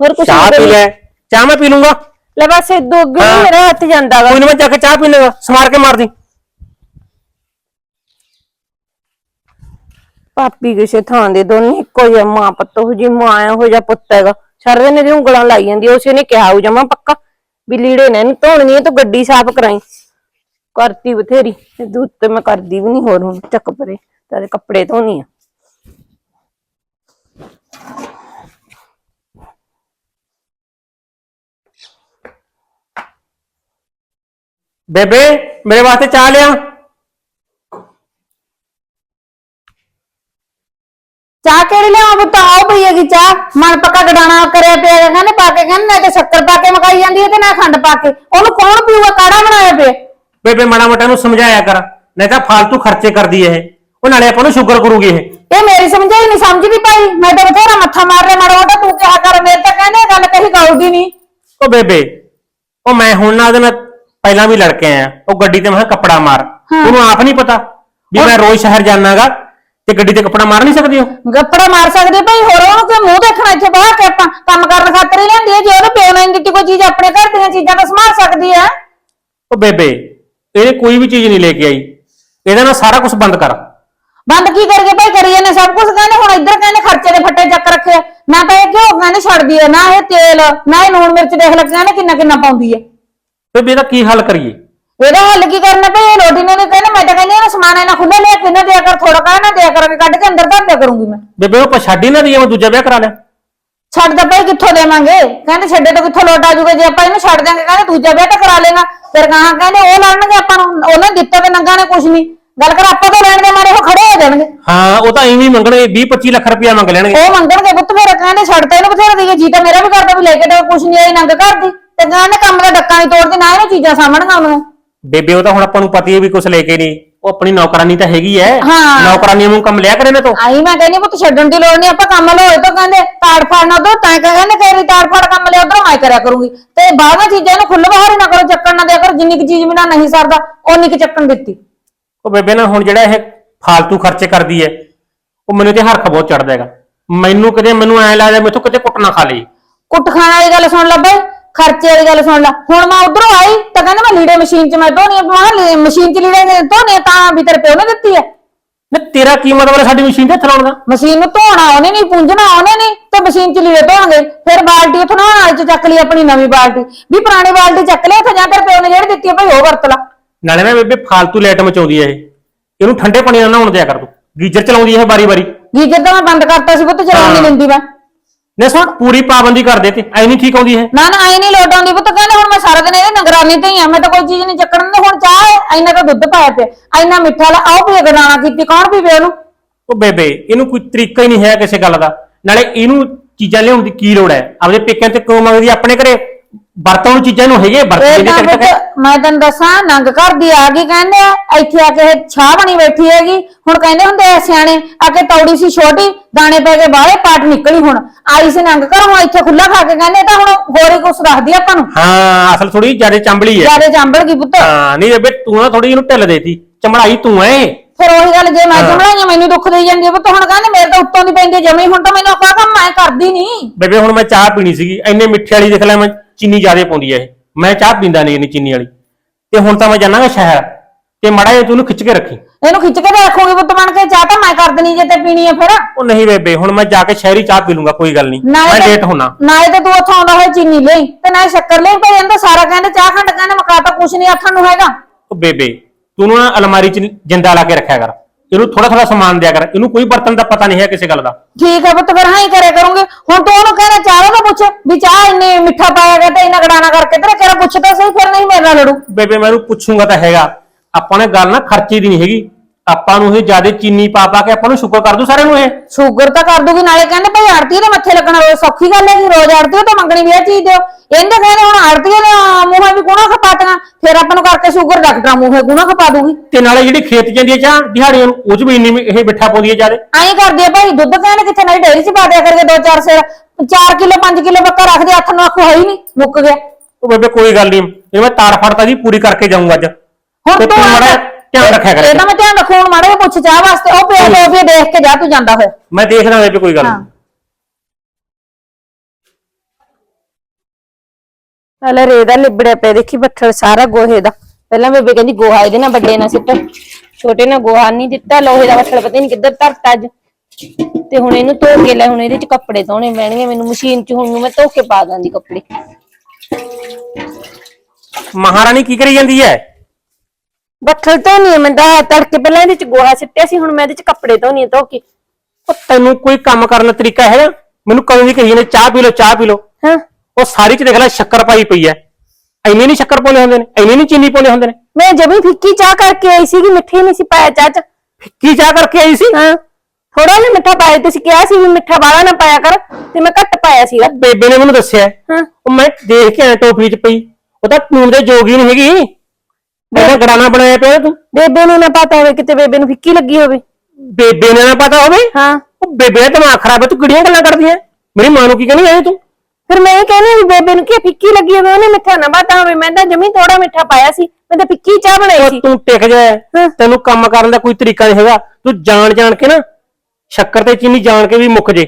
ਹੋਰ ਕੁਛ ਚਾਹ ਪੀ ਲੈ। ਚਾਹ ਮੈਂ ਪੀ ਲੂੰਗਾ। ਲੈ ਬਸ ਇਹ ਦੋ ਅੱਗੇ ਹਾਂ। ਮੇਰਾ ਹੱਥ ਜਾਂਦਾਗਾ ਕੋਈ ਨਾ ਮੈਂ ਜਾ ਕੇ ਚਾਹ ਪੀ ਲੂੰਗਾ। ਸਮਾਰ ਕੇ ਮਾਰ ਦੀ ਪਾਪੀ ਕਿਸੇ ਥਾਂ ਦੇ ਦੋਨੇ ਇੱਕੋ ਜਿਹੇ ਮਾਂ ਪੁੱਤ ਹੋ ਜੀ ਮਾਂ ਆ ਹੋ ਜਾ ਪੁੱਤ ਹੈਗਾ। ਸਾਰੇ ਇਹਦੀ ਉਂਗਲਾਂ ਲਾਈ ਜਾਂਦੀ ਉਸੇ ਨੇ ਕਿਹਾ ਹੋ ਜਮਾ ਪੱਕਾ। ਵੀ ਲੀੜੇ ਨੇ ਇਹਨੂੰ ਧੋਣੀ ਹੈ ਤੂੰ ਗੱਡੀ ਸਾਫ਼ ਕਰਾਈ। ਕਰਤੀ ਬਥੇਰੀ ਤੇ ਦੁੱਧ ਤੇ ਮੈਂ ਕਰਦੀ ਵੀ ਨਹੀਂ ਹੋਰ ਹੁਣ ਚੱਕ ਪਰੇ ਤੇਰੇ ਕੱਪੜੇ ਧੋਣੀ ਆ। ਬੇਬੇ ਮੇਰੇ ਵਾਸਤੇ ਚਾਹ ਲਿਆ। ਚਾਹ ਕਿਹੜੀ ਲਿਆਵਾਂ ਪੁੱਤ? ਆਓ ਪਈ ਹੈਗੀ ਚਾਹ। ਮਨ ਪੱਕਾ ਗਡਾਣਾ ਕਰਿਆ ਪਿਆ ਕਹਿੰਦੇ ਪਾ ਕੇ ਕਹਿੰਦੇ ਨਾ ਤੇ ਸ਼ੱਕਰ ਪਾ ਕੇ ਮਕਾਈ ਜਾਂਦੀ ਹੈ ਤੇ ਨਾ ਖੰਡ ਪਾ ਕੇ। ਉਹਨੂੰ ਕੌਣ ਪੀਊਗਾ? ਕਾੜਾ ਬਣਾਇਆ ਪਿਆ? ਬੇਬੇ ਮਾੜਾ ਮੋਟਾ ਨੂੰ ਸਮਝਾਇਆ ਕਰ ਨਹੀਂ ਤਾਂ ਫालतू ਖਰਚੇ ਕਰਦੀ ਇਹ। ਉਹ ਨਾਲੇ ਆਪਾਂ ਨੂੰ ਸ਼ੂਗਰ ਕਰੂਗੀ ਇਹ। ਇਹ ਮੇਰੀ ਸਮਝਾਈ ਨਹੀਂ ਸਮਝਦੀ ਭਾਈ ਮੈਂ ਤਾਂ ਬਥੇਰਾ ਮੱਥਾ ਮਾਰ ਰਿਹਾ ਮਾੜਾ ਮੋਟਾ ਤੂੰ ਕਿਹਾ ਕਰ ਮੇਰੇ ਤਾਂ ਕਹਿੰਦੇ ਇਹ ਗੱਲ ਕਹੀ ਗਾਉਦੀ ਨਹੀਂ। ਉਹ ਬੇਬੇ ਉਹ ਮੈਂ ਹੁਣ ਨਾ ਉਹਦੇ ਨਾਲ ਪਹਿਲਾਂ ਵੀ ਲੜ ਕੇ ਆਇਆ ਉਹ ਗੱਡੀ ਤੇ ਮੈਂ ਕਿਹਾ ਕੱਪੜਾ ਮਾਰ। ਉਹਨੂੰ ਆਪ ਨਹੀਂ ਪਤਾ ਵੀ ਮੈਂ ਰੋਜ਼ ਸ਼ਹਿਰ ਜਾਣਾਗਾ ਤੇ ਗੱਡੀ ਤੇ ਕੱਪੜਾ ਮਾਰ ਨਹੀਂ ਸਕਦੀ ਉਹ। ਗੱਪੜਾ ਮਾਰ ਸਕਦੇ ਭਾਈ ਹੋਰ ਉਹਨੂੰ ਕਿ ਮੂੰਹ ਦੇਖਣਾ ਇੱਥੇ ਬਾਹਰ ਕੇ ਆਪਾਂ? ਕੰਮ ਕਰਨ ਖਾਤਰ ਹੀ ਲੈਂਦੀ ਹੈ ਜੇ ਉਹਨੇ ਪਿਓ ਨਹੀਂ ਦਿੱਤੀ ਕੋਈ ਚੀਜ਼ ਆਪਣੇ ਘਰ ਦੀਆਂ ਚੀਜ਼ਾਂ ਤਾਂ ਸੰਭਾਲ ਸਕਦੀ ਹੈ ਉਹ ਬੇਬੇ ਇਹਨੇ ਕੋਈ ਵੀ ਚੀਜ਼ ਨਹੀਂ ਲੈ ਕੇ ਆਈ। ਇਹਦਾ ਨਾ ਸਾਰਾ ਕੁਝ ਬੰਦ ਕਰ। ਬੰਦ ਕੀ ਕਰਕੇ ਭਾਈ ਕਰੀ ਜਾਂਦੇ ਸਭ ਕੁਝ ਕਹਿੰਦੇ ਹੁਣ ਇੱਧਰ ਕਹਿੰਦੇ ਖਰਚੇ ਦੇ ਫੱਟੇ ਚੱਕ ਰੱਖੇ। ਨਾ ਤਾਂ ਇਹ ਘਿਓ ਕਹਿੰਦੇ ਛੱਡਦੀ ਹੈ ਨਾ ਇਹ ਤੇਲ ਨਾ ਇਹ ਲੂਣ ਮਿਰਚ ਦੇਖ ਲੱਗ ਕਹਿੰਦੇ ਕਿੰਨਾ ਕਿੰਨਾ ਪਾਉਂਦੀ ਹੈ ਬੇਬੇ ਇਹਦਾ ਕੀ ਹੱਲ ਕਰੀਏ? ਇਹਦਾ ਹੱਲ ਕੀ ਕਰਨਾ ਭਈ? ਇਹ ਰੋਟੀ ਨੇ ਕਹਿੰਦੇ ਮੈਂ ਤਾਂ ਕਹਿੰਦੀ ਇਹਨੂੰ ਸਮਾਨ ਇਹਨਾਂ ਖੁੱਲੇ ਲਿਆ ਕੇ ਨਾ ਦਿਆ ਕਰ ਥੋੜਾ ਕਾ ਨਾ ਦਿਆ ਕਰ ਕੱਢ ਕੇ ਅੰਦਰ ਧਰ ਦਿਆ ਕਰੂੰਗੀ ਮੈਂ। ਬੇਬੇ ਉਹ ਪਛਾੜੀ ਨਾ ਦੀ ਮੈਂ ਦੂਜਾ ਵਿਆਹ ਕਰਾ ਲਿਆ। ਛੱਡ ਦਾ ਭਾਈ ਕਿੱਥੋਂ ਦੇਵਾਂਗੇ? ਕਹਿੰਦੇ ਛੱਡੇ ਤੋਂ ਕਿੱਥੋਂ ਲੋਟ ਆ ਜਾਊਗਾ? ਜੇ ਆਪਾਂ ਇਹਨੂੰ ਛੱਡ ਦਿਆਂਗੇ ਕਹਿੰਦੇ ਦੂਜਾ ਵਿਆਹ ਤਾਂ ਕਰਾ ਲੇਗਾ ਫਿਰ ਕਹਾਂ ਕਹਿੰਦੇ ਉਹ ਲੜਨਗੇ ਆਪਾਂ ਨੂੰ। ਉਹਨੇ ਦਿੱਤਾ ਤੇ ਨੰਗਾ ਨੇ ਕੁਝ ਨਹੀਂ। ਗੱਲ ਕਰ ਆਪਾਂ ਤੋਂ ਲੈਣ ਦੇ ਮਾਰੇ ਉਹ ਖੜੇ ਹੋ ਜਾਣਗੇ। ਹਾਂ ਉਹ ਤਾਂ ਐਵੇਂ ਹੀ ਮੰਗਣਗੇ 20 25 ਲੱਖ ਰੁਪਇਆ ਮੰਗ ਲੈਣਗੇ। ਉਹ ਮੰਗਣਗੇ ਪੁੱਤ ਫਿਰ ਕਹਿੰਦੇ ਛੱਡ ਤਾ ਇਹਨੂੰ ਬਥੇਰਾ ਦੇਈਏ। ਜੀ ਤਾਂ ਮੇਰਾ ਵੀ ਕਰਦਾ ਵੀ ਲੈ ਕੇ ਤਾਂ ਕੁਝ ਨਹੀਂ ਆਈ ਨੰਗ ਕਰਦੀ। ਤੇ ਕਹਿੰਦੇ ਕੰਮ ਦਾ ਡੱਕਾ ਨਹੀਂ ਤੋੜਦੀ ਨਾ ਇਹਨੂੰ ਚੀਜ਼ਾਂ ਸਾਹਮਣੀਆਂ ਉਹਨੂੰ। ਬੇਬੇ ਉਹ ਤਾਂ ਹੁਣ ਆਪਾਂ ਨੂੰ ਪਤੀ ਹੈ ਵੀ ਕੁਝ ਲੈ ਕੇ ਨਹੀਂ। ਉਹ ਆਪਣੀ ਨੌਕਰਾਨੀ ਤਾਂ ਹੈਗੀ ਐ। ਹਾਂ। ਨੌਕਰਾਨੀ ਨੂੰ ਕੰਮ ਲਿਆ ਕਰੇ ਨਾ ਤੋ। ਆਈ ਮੈਂ ਕਹਿੰਦੀ ਪੁੱਤ ਛੱਡਣ ਦੀ ਲੋੜ ਨਹੀਂ ਆਪਾਂ ਕੰਮ ਲੋਏ ਤਾਂ ਕਹਿੰਦੇ ਤਾੜ ਫਾੜਨਾ ਉਧਰ ਤਾਂ ਕਹਿੰਦੇ ਕਈ ਤਾੜ ਫਾੜ ਕੰਮ ਲਿਆ ਉਧਰੋਂ ਮੈਂ ਕਰਿਆ ਕਰੂੰਗੀ। ਤੇ ਬਾਹਰੋਂ ਚੀਜ਼ਾਂ ਨੂੰ ਖੁੱਲ ਬਾਹਰ ਨਾ ਕਰੋ ਚੱਕਣ ਨਾ ਦਿਆ ਕਰੋ ਜਿੰਨੀ ਕੁ ਚੀਜ਼ ਬਿਨਾ ਨਹੀਂ ਸਰਦਾ ਓਨੀ ਕੁ ਚੱਕਣ ਦਿੱਤੀ। ਉਹ ਬੇਬੇ ਨਾ ਹੁਣ ਜਿਹੜਾ ਇਹ ਫालतू ਖਰਚੇ ਕਰਦੀ ਐ ਉਹ ਮੈਨੂੰ ਤੇ ਹਰਖ ਬਹੁਤ ਚੜਦਾ ਹੈਗਾ। ਮੈਨੂੰ ਕਦੇ ਮੈਨੂੰ ਐ ਲੱਗਦਾ ਮੈਥੋਂ ਕਿਤੇ ਕੁੱਟ ਨਾ ਖਾ ਲਈ ਕੁੱਟ ਖਾਣ ਵਾਲੀ ਗੱਲ ਸੁਣ ਲੈ ਬਈ ਖਰਚੇ ਵਾਲੀ ਗੱਲ ਸੁਣ ਲੈ। ਹੁਣ ਮੈਂ ਉਧਰੋਂ ਆਈ ਤਾਂ ਕਹਿੰਦਾ ਮੈਂ ਲੀੜੇ ਮਸ਼ੀਨ 'ਚ ਮੈਂ ਧੋਣੀ ਆ। ਮੈਂ ਮਸ਼ੀਨ 'ਚ ਲੀੜੇ ਧੋਣੇ ਆ ਤਾਂ ਵੀ ਤੇਰੇ ਪਿਓ ਨੇ ਦਿੱਤੀ ਹੈ ਨਾ ਤੇਰਾ ਕੀ ਮਤਲਬ ਹੈ ਸਾਡੀ ਮਸ਼ੀਨ ਤੇ ਹੱਥ ਲਾਉਣ ਦਾ? ਮਸ਼ੀਨ ਨੂੰ ਧੋਣਾ ਉਹਨੇ ਨਹੀਂ ਪੂੰਝਣਾ ਉਹਨੇ ਨਹੀਂ। ਤੇ ਮਸ਼ੀਨ 'ਚ ਲੀੜੇ ਧੋਣਗੇ। ਫਿਰ ਬਾਲਟੀ ਉੱਥੋਂ ਨਹਾਉਣ ਵਾਲੀ 'ਚ ਚੱਕ ਲਈ ਆਪਣੀ ਨਵੀਂ ਬਾਲਟੀ। ਵੀ ਪੁਰਾਣੀ ਬਾਲਟੀ ਚੱਕ ਲਿਆ ਉੱਥੇ ਜਾਂ ਤੇਰੇ ਪਿਓ ਨੇ ਜਿਹੜੀ ਦਿੱਤੀ ਹੈ ਭਾਈ ਉਹ ਵਰਤ ਲਾ। ਨਾਲੇ ਨਾ ਬੇਬੇ ਫालतू ਲਾਈਟ ਮਚਾਉਂਦੀ ਐ ਇਹ। ਇਹਨੂੰ ਠੰਡੇ ਪਾਣੀ ਨਾਲ ਨਹਾਉਣ ਦਿਆ ਕਰ ਤੂੰ। ਗੀਜ਼ਰ ਚਲਾਉਂਦੀ ਐ ਇਹ ਵਾਰੀ-ਵਾਰੀ। ਗੀਜਰ ਤਾਂ ਮੈਂ ਬੰਦ ਕਰਤਾ ਸੀ ਪੁੱਤ ਚਲਾਉਣ ਨਹੀਂ। ਦਿੰਦੀ ਮੈਂ। ਨੇ ਸੁਣ ਪੂਰੀ ਪਾਬੰਦੀ ਕਰ ਦੇ ਤੇ ਐ ਨਹੀਂ ਠੀਕ ਆਉਂਦੀ ਇਹ? ਨਾ ਨਾ ਆਈ ਨਹੀਂ ਲੋਟ ਆਉਂਦੀ ਪੁੱਤ ਕਹਿੰਦੇ ਹੁਣ ਮੈਂ ਸਾਰਾ ਦਿਨ ਇਹਦੇ ਨਿਗਰਾਨੀ ਤੇ ਹੀ ਆ ਮੈਂ ਤਾਂ ਕੋਈ ਚੀਜ਼ ਨਹੀਂ ਚੱਕਣ ਦਿੰਦੀ ਹੁਣ ਚਾਹ ਹੈ ਇੰਨਾ ਤਾਂ ਦੁੱਧ ਪਾਇਆ ਪਿਆ ਇੰਨਾ ਮਿੱਠਾ ਲਾ ਆਓ ਪੀ ਗਰਾਣਾ ਕੀਤੀ ਕੌਣ ਪੀਵੇ ਉਹਨੂੰ? ਉਹ ਬੇਬੇ ਇਹਨੂੰ ਕੋਈ ਤਰੀਕਾ ਹੀ ਨਹੀਂ ਹੈ ਕਿਸੇ ਗੱਲ ਦਾ। ਨਾਲੇ ਇਹਨੂੰ ਚੀਜ਼ਾਂ ਲਿਆਉਣ ਦੀ ਕੀ ਲੋੜ ਹੈ? ਆਪਦੇ ਪੇਕਿਆਂ ਤੇ ਕਿਉਂ ਮੰਗਦੀ ਹੈ? ਆਪਣੇ ਘਰੇ ਵਰਤੋਂ ਨੂੰ ਚੀਜ਼ਾਂ ਨੂੰ ਹੈਗੇ ਵਰਤੀ ਇਹ ਦੇ ਤਾਂ ਟਕ ਟਕ ਪੁੱਤ, ਮੈਂ ਤੈਨੂੰ ਦੱਸਾਂ ਨੰਗ ਘਰ ਦੀ ਆ ਗਈ ਕਹਿੰਦੇ ਆ, ਇੱਥੇ ਆ ਕੇ ਇਹ ਛਾਹ ਬਣੀ ਬੈਠੀ ਹੈਗੀ। ਹੁਣ ਕਹਿੰਦੇ ਹੁੰਦੇ ਆ ਸਿਆਣੇ ਆ ਕੇ ਤੌੜੀ ਸੀ ਛੋਟੀ ਦਾਣੇ ਪੈ ਕੇ ਬਾਹਲੇ ਪਾਟ ਨਿਕਲੀ ਹੁਣ। ਆਈ ਸੀ ਨੰਗ ਘਰ ਹੁਣ ਇੱਥੇ ਖੁੱਲਾ ਖਾ ਕੇ ਕਹਿੰਦੇ ਇਹ ਤਾਂ ਹੁਣ ਹੋਰ ਹੀ ਕੁਛ ਰੱਖਦੀ ਆਪਾਂ ਨੂੰ। ਹਾਂ ਅਸਲ ਥੋੜੀ ਜ਼ਿਆਦਾ ਚੰਬਲੀ ਹੈ। ਜਿਆਦੇ ਚੰਬਲ ਗਈ ਪੁੱਤ? ਹਾਂ ਨਹੀਂ ਬੇਬੇ ਤੂੰ ਨਾ ਥੋੜੀ ਇਹਨੂੰ ਢਿੱਲ ਦੇਤੀ। ਚਮੜਾਈ ਤੂੰ ਐ। ਫਿਰ ਉਹੀ ਗੱਲ ਜੇ ਮੈਂ। ਚਮੜਾਈਆਂ ਮੈਨੂੰ ਦੁੱਖ ਦੇਈ ਜਾਂਦੀ ਆ ਪੁੱਤ। ਹੁਣ ਕਹਿੰਦੇ ਮੇਰੇ ਤਾਂ ਉੱਤੋਂ ਦੀ ਪੈਂਦੀ ਜਮੀ। ਹੁਣ ਤਾਂ ਮੈਨੂੰ ਆਪਾ ਕੰਮ ਮੈਂ ਕਰਦੀ ਨਹੀਂ। ਬੇਬੇ ਹੁਣ ਮੈਂ ਚਾਹ ਪੀਣੀ ਸੀਗੀ। ਇੰਨੇ ਮਿੱਠੇ ਵਾਲੀ ਦੇਖ ਲੈ ਮੈਂ। ਚੀਨੀ ਜ਼ਿਆਦੇ ਪਾਉਂਦੀ ਐ ਇਹ। ਮੈਂ ਚਾਹ ਪੀਂਦਾ ਨਹੀਂ ਇੰਨੀ ਚੀਨੀ ਵਾਲੀ। ਤੇ ਹੁਣ ਤਾਂ ਮੈਂ ਜਾਣਾਗਾ ਸ਼ਹਿਰ। ਤੇ ਮੜਾ ਜਿਹਾ ਤੂੰ ਇਹਨੂੰ ਖਿੱਚ ਕੇ ਰੱਖੀ। ਇਹਨੂੰ ਖਿੱਚ ਕੇ ਰੱਖੋਗੇ ਪੁੱਤ ਬਣ ਕੇ। ਚਾਹ ਤਾਂ ਮੈਂ ਕਰ ਦੇਣੀ ਜੇ ਤੇ ਪੀਣੀ ਆ ਫਿਰ। ਉਹ ਨਹੀਂ ਬੇਬੇ ਹੁਣ ਮੈਂ ਜਾ ਕੇ ਸ਼ਹਿਰੀ ਚਾਹ ਪੀ ਲੂੰਗਾ ਕੋਈ ਗੱਲ ਨਹੀਂ ਮੈਂ ਤੇ- ਲੇਟ ਹੋਣਾ। ਨਾਲੇ ਤੇ ਤੂੰ ਉੱਥੋਂ ਆਉਂਦਾ ਹੋਇਆ ਚੀਨੀ ਲਈ। ਤੇ ਨਾਲੇ ਸ਼ੱਕਰ ਲਈ। ਪਰ ਇਹਦਾ ਸਾਰਾ ਕਹਿੰਦੇ ਚਾਹ ਖੰਡ ਕਹਿੰਦੇ ਮਕਾ ਤਾਂ ਕੁਛ ਨਹੀਂ ਆਥਣ ਨੂੰ ਹੈਗਾ। ਉਹ ਬੇਬੇ ਤੂੰ ਨਾ ਅਲਮਾਰੀ 'ਚ ਜਿੰਦਾ ਲਾ ਕੇ ਰੱਖਿਆ ਕਰ। ਇਹਨੂੰ ਥੋੜਾ ਥੋੜਾ ਸਮਾਨ ਦਿਆ ਕਰ। ਇਹਨੂੰ ਕੋਈ ਬਰਤਨ ਦਾ ਪਤਾ ਨਹੀਂ ਹੈ ਕਿਸੇ ਗੱਲ ਦਾ। ਠੀਕ ਹੈ ਪੁੱਤ ਫਿਰ ਹਾਂ ਹੀ ਕਰਿਆ ਕਰੂੰਗੇ। ਹੁਣ ਤੂੰ ਉਹਨੂੰ ਕਹਿੰਦਾ ਚਾਹ ਦਾ ਪੁੱਛ ਵੀ ਚਾਹ ਇੰਨੇ ਮਿੱਠਾ ਪਾਇਆ ਗਿਆ ਤੇ ਇੰਨਾ ਗੜਾਣਾ ਕਰਕੇ ਤੇਰਾ ਕਿਹੜਾ ਪੁੱਛ ਤਾਂ ਸਹੀ ਫਿਰ ਨਹੀਂ ਮੇਰੇ ਨਾਲ ਲੜੂ। ਬੇਬੇ ਮੈਂ ਇਹਨੂੰ ਪੁੱਛੂੰਗਾ ਤਾਂ ਹੈਗਾ। ਆਪਾਂ ਨੇ ਗੱਲ ਨਾ ਖਰਚੇ ਦੀ ਨਹੀਂ ਹੈਗੀ। ਆਪਾਂ ਨੂੰ ਇਹ ਜਿਆਦੇ ਚੀਨੀ ਪਾ ਪਾ ਕੇ ਆਪਾਂ ਨੂੰ ਸ਼ੁਕਰ ਕਰ ਦੂ ਸਾਰਿਆਂ ਨੂੰ ਇਹ। ਸ਼ੂਗਰ ਤਾਂ ਕਰ ਦੂਗੀ ਨਾਲੇ ਕਹਿੰਦੇ ਭਾਈ ਆੜਤੀ ਦੇ ਮੱਥੇ ਲੱਗਣਾ ਰੋਜ਼। ਸੌਖੀ ਗੱਲ ਹੈ ਕਿ ਰੋਜ਼ ਆੜਤੀ ਤਾਂ ਮੰਗਣੀ ਵੀ ਇਹ ਚੀਜ਼ ਦਿਓ। ਇਹਦੇ ਕਹਿੰਦੇ ਹੁਣ ਆੜਤੀ ਦੇ ਮੂੰਹਾਂ ਵੀ ਗੁਣਾ ਖਪਾਤੀਆਂ ਫਿਰ ਆਪਾਂ ਨੂੰ ਕਰਕੇ ਸ਼ੂਗਰ ਡਾਕਟਰਾਂ ਮੂੰਹੇ ਗੁਣਾ ਖਪਾ ਦੂਗੀ। ਤੇ ਨਾਲੇ ਜਿਹੜੀ ਖੇਤ ਜਾਂਦੀ ਹੈ ਚਾਹ ਦਿਹਾੜੀਆਂ ਨੂੰ ਉਹ ਚ ਵੀ ਇੰਨੀ ਇਹ ਮਿੱਠਾ ਪਾਉਂਦੀ ਹੈ ਜਿਆਦੇ। ਐਂ ਕਰਦੀ ਆ ਭਾਈ ਦੁੱਧ ਕਹਿੰਦੇ ਕਿੱਥੇ ਨਹੀਂ ਡੇਰੀ ਚ ਪਾ ਦਿਆ ਕਰਕੇ ਦੋ ਚਾਰ ਸੇਰ। 4 ਕਿਲੋ 5 ਕਿਲੋ ਬੱਕਾ ਰੱਖਦੇ ਹੱਥ ਨੂੰ ਆਖੋ ਹੈ ਹੀ ਨਹੀਂ ਮੁੱਕ ਗਿਆ। ਉਹ ਬੇਬੇ ਕੋਈ ਗੱਲ ਨਹੀਂ। ਇਹ ਮੈਂ ਤਾਰ ਫੜਤਾ ਜੀ ਪੂਰੀ ਕਰਕੇ ਜਾਊਂਗਾ ਅੱਜ। ਹੁਣ ਤੇ ਤੂੰ ਤੂੰ ਮਾੜਾ ਧਿਆਨ ਰੱਖਿਆ ਕਰ ਇਹ ਤਾਂ ਮੈਂ ਧਿਆਨ ਰੱਖੂ ਹੁਣ ਮਾੜਾ ਜਿਹਾ ਪੁੱਛ ਚਾਹ ਵਾਸਤੇ ਉਹ ਪਿਓ ਪਿਓ ਵੀ ਦੇਖ ਕੇ ਜਾ ਤੂੰ ਜਾਂਦਾ ਹੋਇਆ ਮੈਂ ਦੇਖਦਾ ਬੇਬੇ ਕੋਈ ਗੱਲ ਨੀ। ਹਾਂ। ਹਲੇ ਰੇ ਦਾ ਲਿਬੜਿਆ ਪਿਆ ਦੇਖੀ ਬੱਠਲ ਸਾਰਾ ਗੋਹੇ ਦਾ। ਪਹਿਲਾਂ ਬੇਬੇ ਕਹਿੰਦੀ ਗੋਹਾ ਇਹਦੇ ਨਾਲ ਵੱਡੇ ਨਾਲ ਸਿੱਟ। ਛੋਟੇ ਨਾਲ ਗੋਹਾ ਨਹੀਂ ਦਿੱਤਾ ਲੋਹੇ ਦਾ ਬੱਠਲ ਪਤਾ ਨਹੀਂ ਕਿੱਧਰ ਧਰਤਾ ਅੱਜ। ਤੇ ਹੁਣ ਇਹਨੂੰ ਧੋ ਕੇ ਲੈ ਹੁਣ ਇਹਦੇ ਚ ਕੱਪੜੇ ਧੋਣੇ ਪੈਣਗੇ ਮੈਨੂੰ ਮਸ਼ੀਨ ਚ ਹੁਣ ਨੂੰ ਮੈਂ ਧੋ ਕੇ ਪਾ ਦਾਂਦੀ ਕੱਪੜੇ। ਮਹਾਰਾਣੀ ਕੀ ਕਰੀ ਜਾਂਦੀ ਹੈ? ਬੱਠਲ ਧੋਣੀ ਹੈ ਮੈਂ ਤਾਂ ਤੜਕੇ ਪਹਿਲਾਂ ਇਹਦੇ ਚ ਗੋਹਾ ਸਿੱਟਿਆ ਸੀ ਹੁਣ ਮੈਂ ਇਹਦੇ ਚ ਕੱਪੜੇ ਧੋਣੀ ਆ ਧੋ ਕੇ। ਉਹ ਤੈਨੂੰ ਕੋਈ ਕੰਮ ਕਰਨ ਦਾ ਤਰੀਕਾ ਹੈਗਾ ਮੈਨੂੰ ਕਦੋਂ ਦੀ ਕਹੀ ਨੇ ਚਾਹ ਪੀ ਲਓ ਚਾਹ ਪੀ ਲਓ। ਹਾਂ। ਉਹ ਸਾਰੀ ਚ ਦੇਖ ਲੈ ਸ਼ੱਕਰ ਪਾਈ ਪਈ ਐ। ਐਨੇ ਨਹੀਂ ਸ਼ੱਕਰ ਪਾਉਣੇ ਹੁੰਦੇ ਨੇ ਐਨੇ ਨਹੀਂ ਚੀਨੀ ਪਾਉਣੇ ਹੁੰਦੇ ਨੇ। ਮੈਂ ਜਮੀ ਫਿੱਕੀ ਚਾਹ ਕਰਕੇ ਆਈ ਸੀਗੀ ਮਿੱਠੀ ਨਹੀਂ ਸੀ ਪਾਇਆ ਚਾਹ ਚ। ਕੀ ਚਾਹ ਕਰਕੇ ਆਈ ਸੀ? ਹਾਂ। ਥੋੜਾ ਜਿਹਾ ਮਿੱਠਾ ਪਾਇਆ ਤੁਸੀਂ ਕਿਹਾ ਸੀ ਵੀ ਮਿੱਠਾ ਬਾਲਾ ਨਾ ਪਾਇਆ ਕਰ ਤੇ ਮੈਂ ਘੱਟ ਪਾਇਆ ਸੀਗਾ ਬੇਬੇ ਨੇ ਮੈਨੂੰ ਦੱਸਿਆ। ਹਾਂ। ਉਹ ਮੈਂ ਦੇਖ ਕੇ ਆਇਆ ਟੋਪੀ ਚ ਪਈ। ਉਹ ਤਾਂ ਪੂਣ ਦੇ ਜੋਗੀ ਨਹੀਂ ਹੈਗੀ। ਮੇਰਾ ਗੜਾਣਾ ਬਣਾਇਆ ਪਿਆ ਤੂੰ? ਬੇਬੇ ਨੂੰ ਨਾ ਪਤਾ ਹੋਵੇ ਕਿਤੇ ਬੇਬੇ ਨੂੰ ਫਿੱਕੀ ਲੱਗੀ ਹੋਵੇ। ਬੇਬੇ ਨੇ ਨਾ ਪਤਾ ਹੋਵੇ? ਹਾਂ। ਉਹ ਬੇਬੇ ਦਾ ਦਿਮਾਗ ਖਰਾਬ ਹੈ ਤੂੰ ਕਿਹੜੀਆਂ ਗੱਲਾਂ ਕਰਦੀ ਐ ਮੇਰੀ ਮਾਂ ਨੂੰ ਕੀ ਕਹਿੰਦੀ ਐ ਤੂੰ? ਫਿਰ ਮੈਂ ਇਹ ਕਹਿੰਦੀ ਵੀ ਬੇਬੇ ਨੂੰ ਕੀ ਫਿੱਕੀ ਲੱਗੀ ਹੋਵੇ ਉਹਨੇ ਮਿੱਠਾ ਨਾ ਪਤਾ ਹੋਵੇ। ਮੈਂ ਤਾਂ ਜਮੀ ਥੋੜਾ ਮਿੱਠਾ ਪਾਇਆ ਸੀ। ਮੈਂ ਤਾਂ ਫਿੱਕੀ ਚਾਹ ਬਣਾਈ ਸੀ। ਤੂੰ ਟਿਕ ਜਾ। ਤੈਨੂੰ ਕੰਮ ਕਰਨ ਦਾ ਕੋਈ ਤਰੀਕਾ ਨਹੀਂ ਹੈਗਾ। ਤੂੰ ਜਾਣ ਜਾਣ ਕੇ ਨਾ ਸ਼ੱਕਰ ਤੇ ਚੀਨੀ ਜਾਣ ਕੇ ਵੀ ਮੁੱਕ ਜੇ।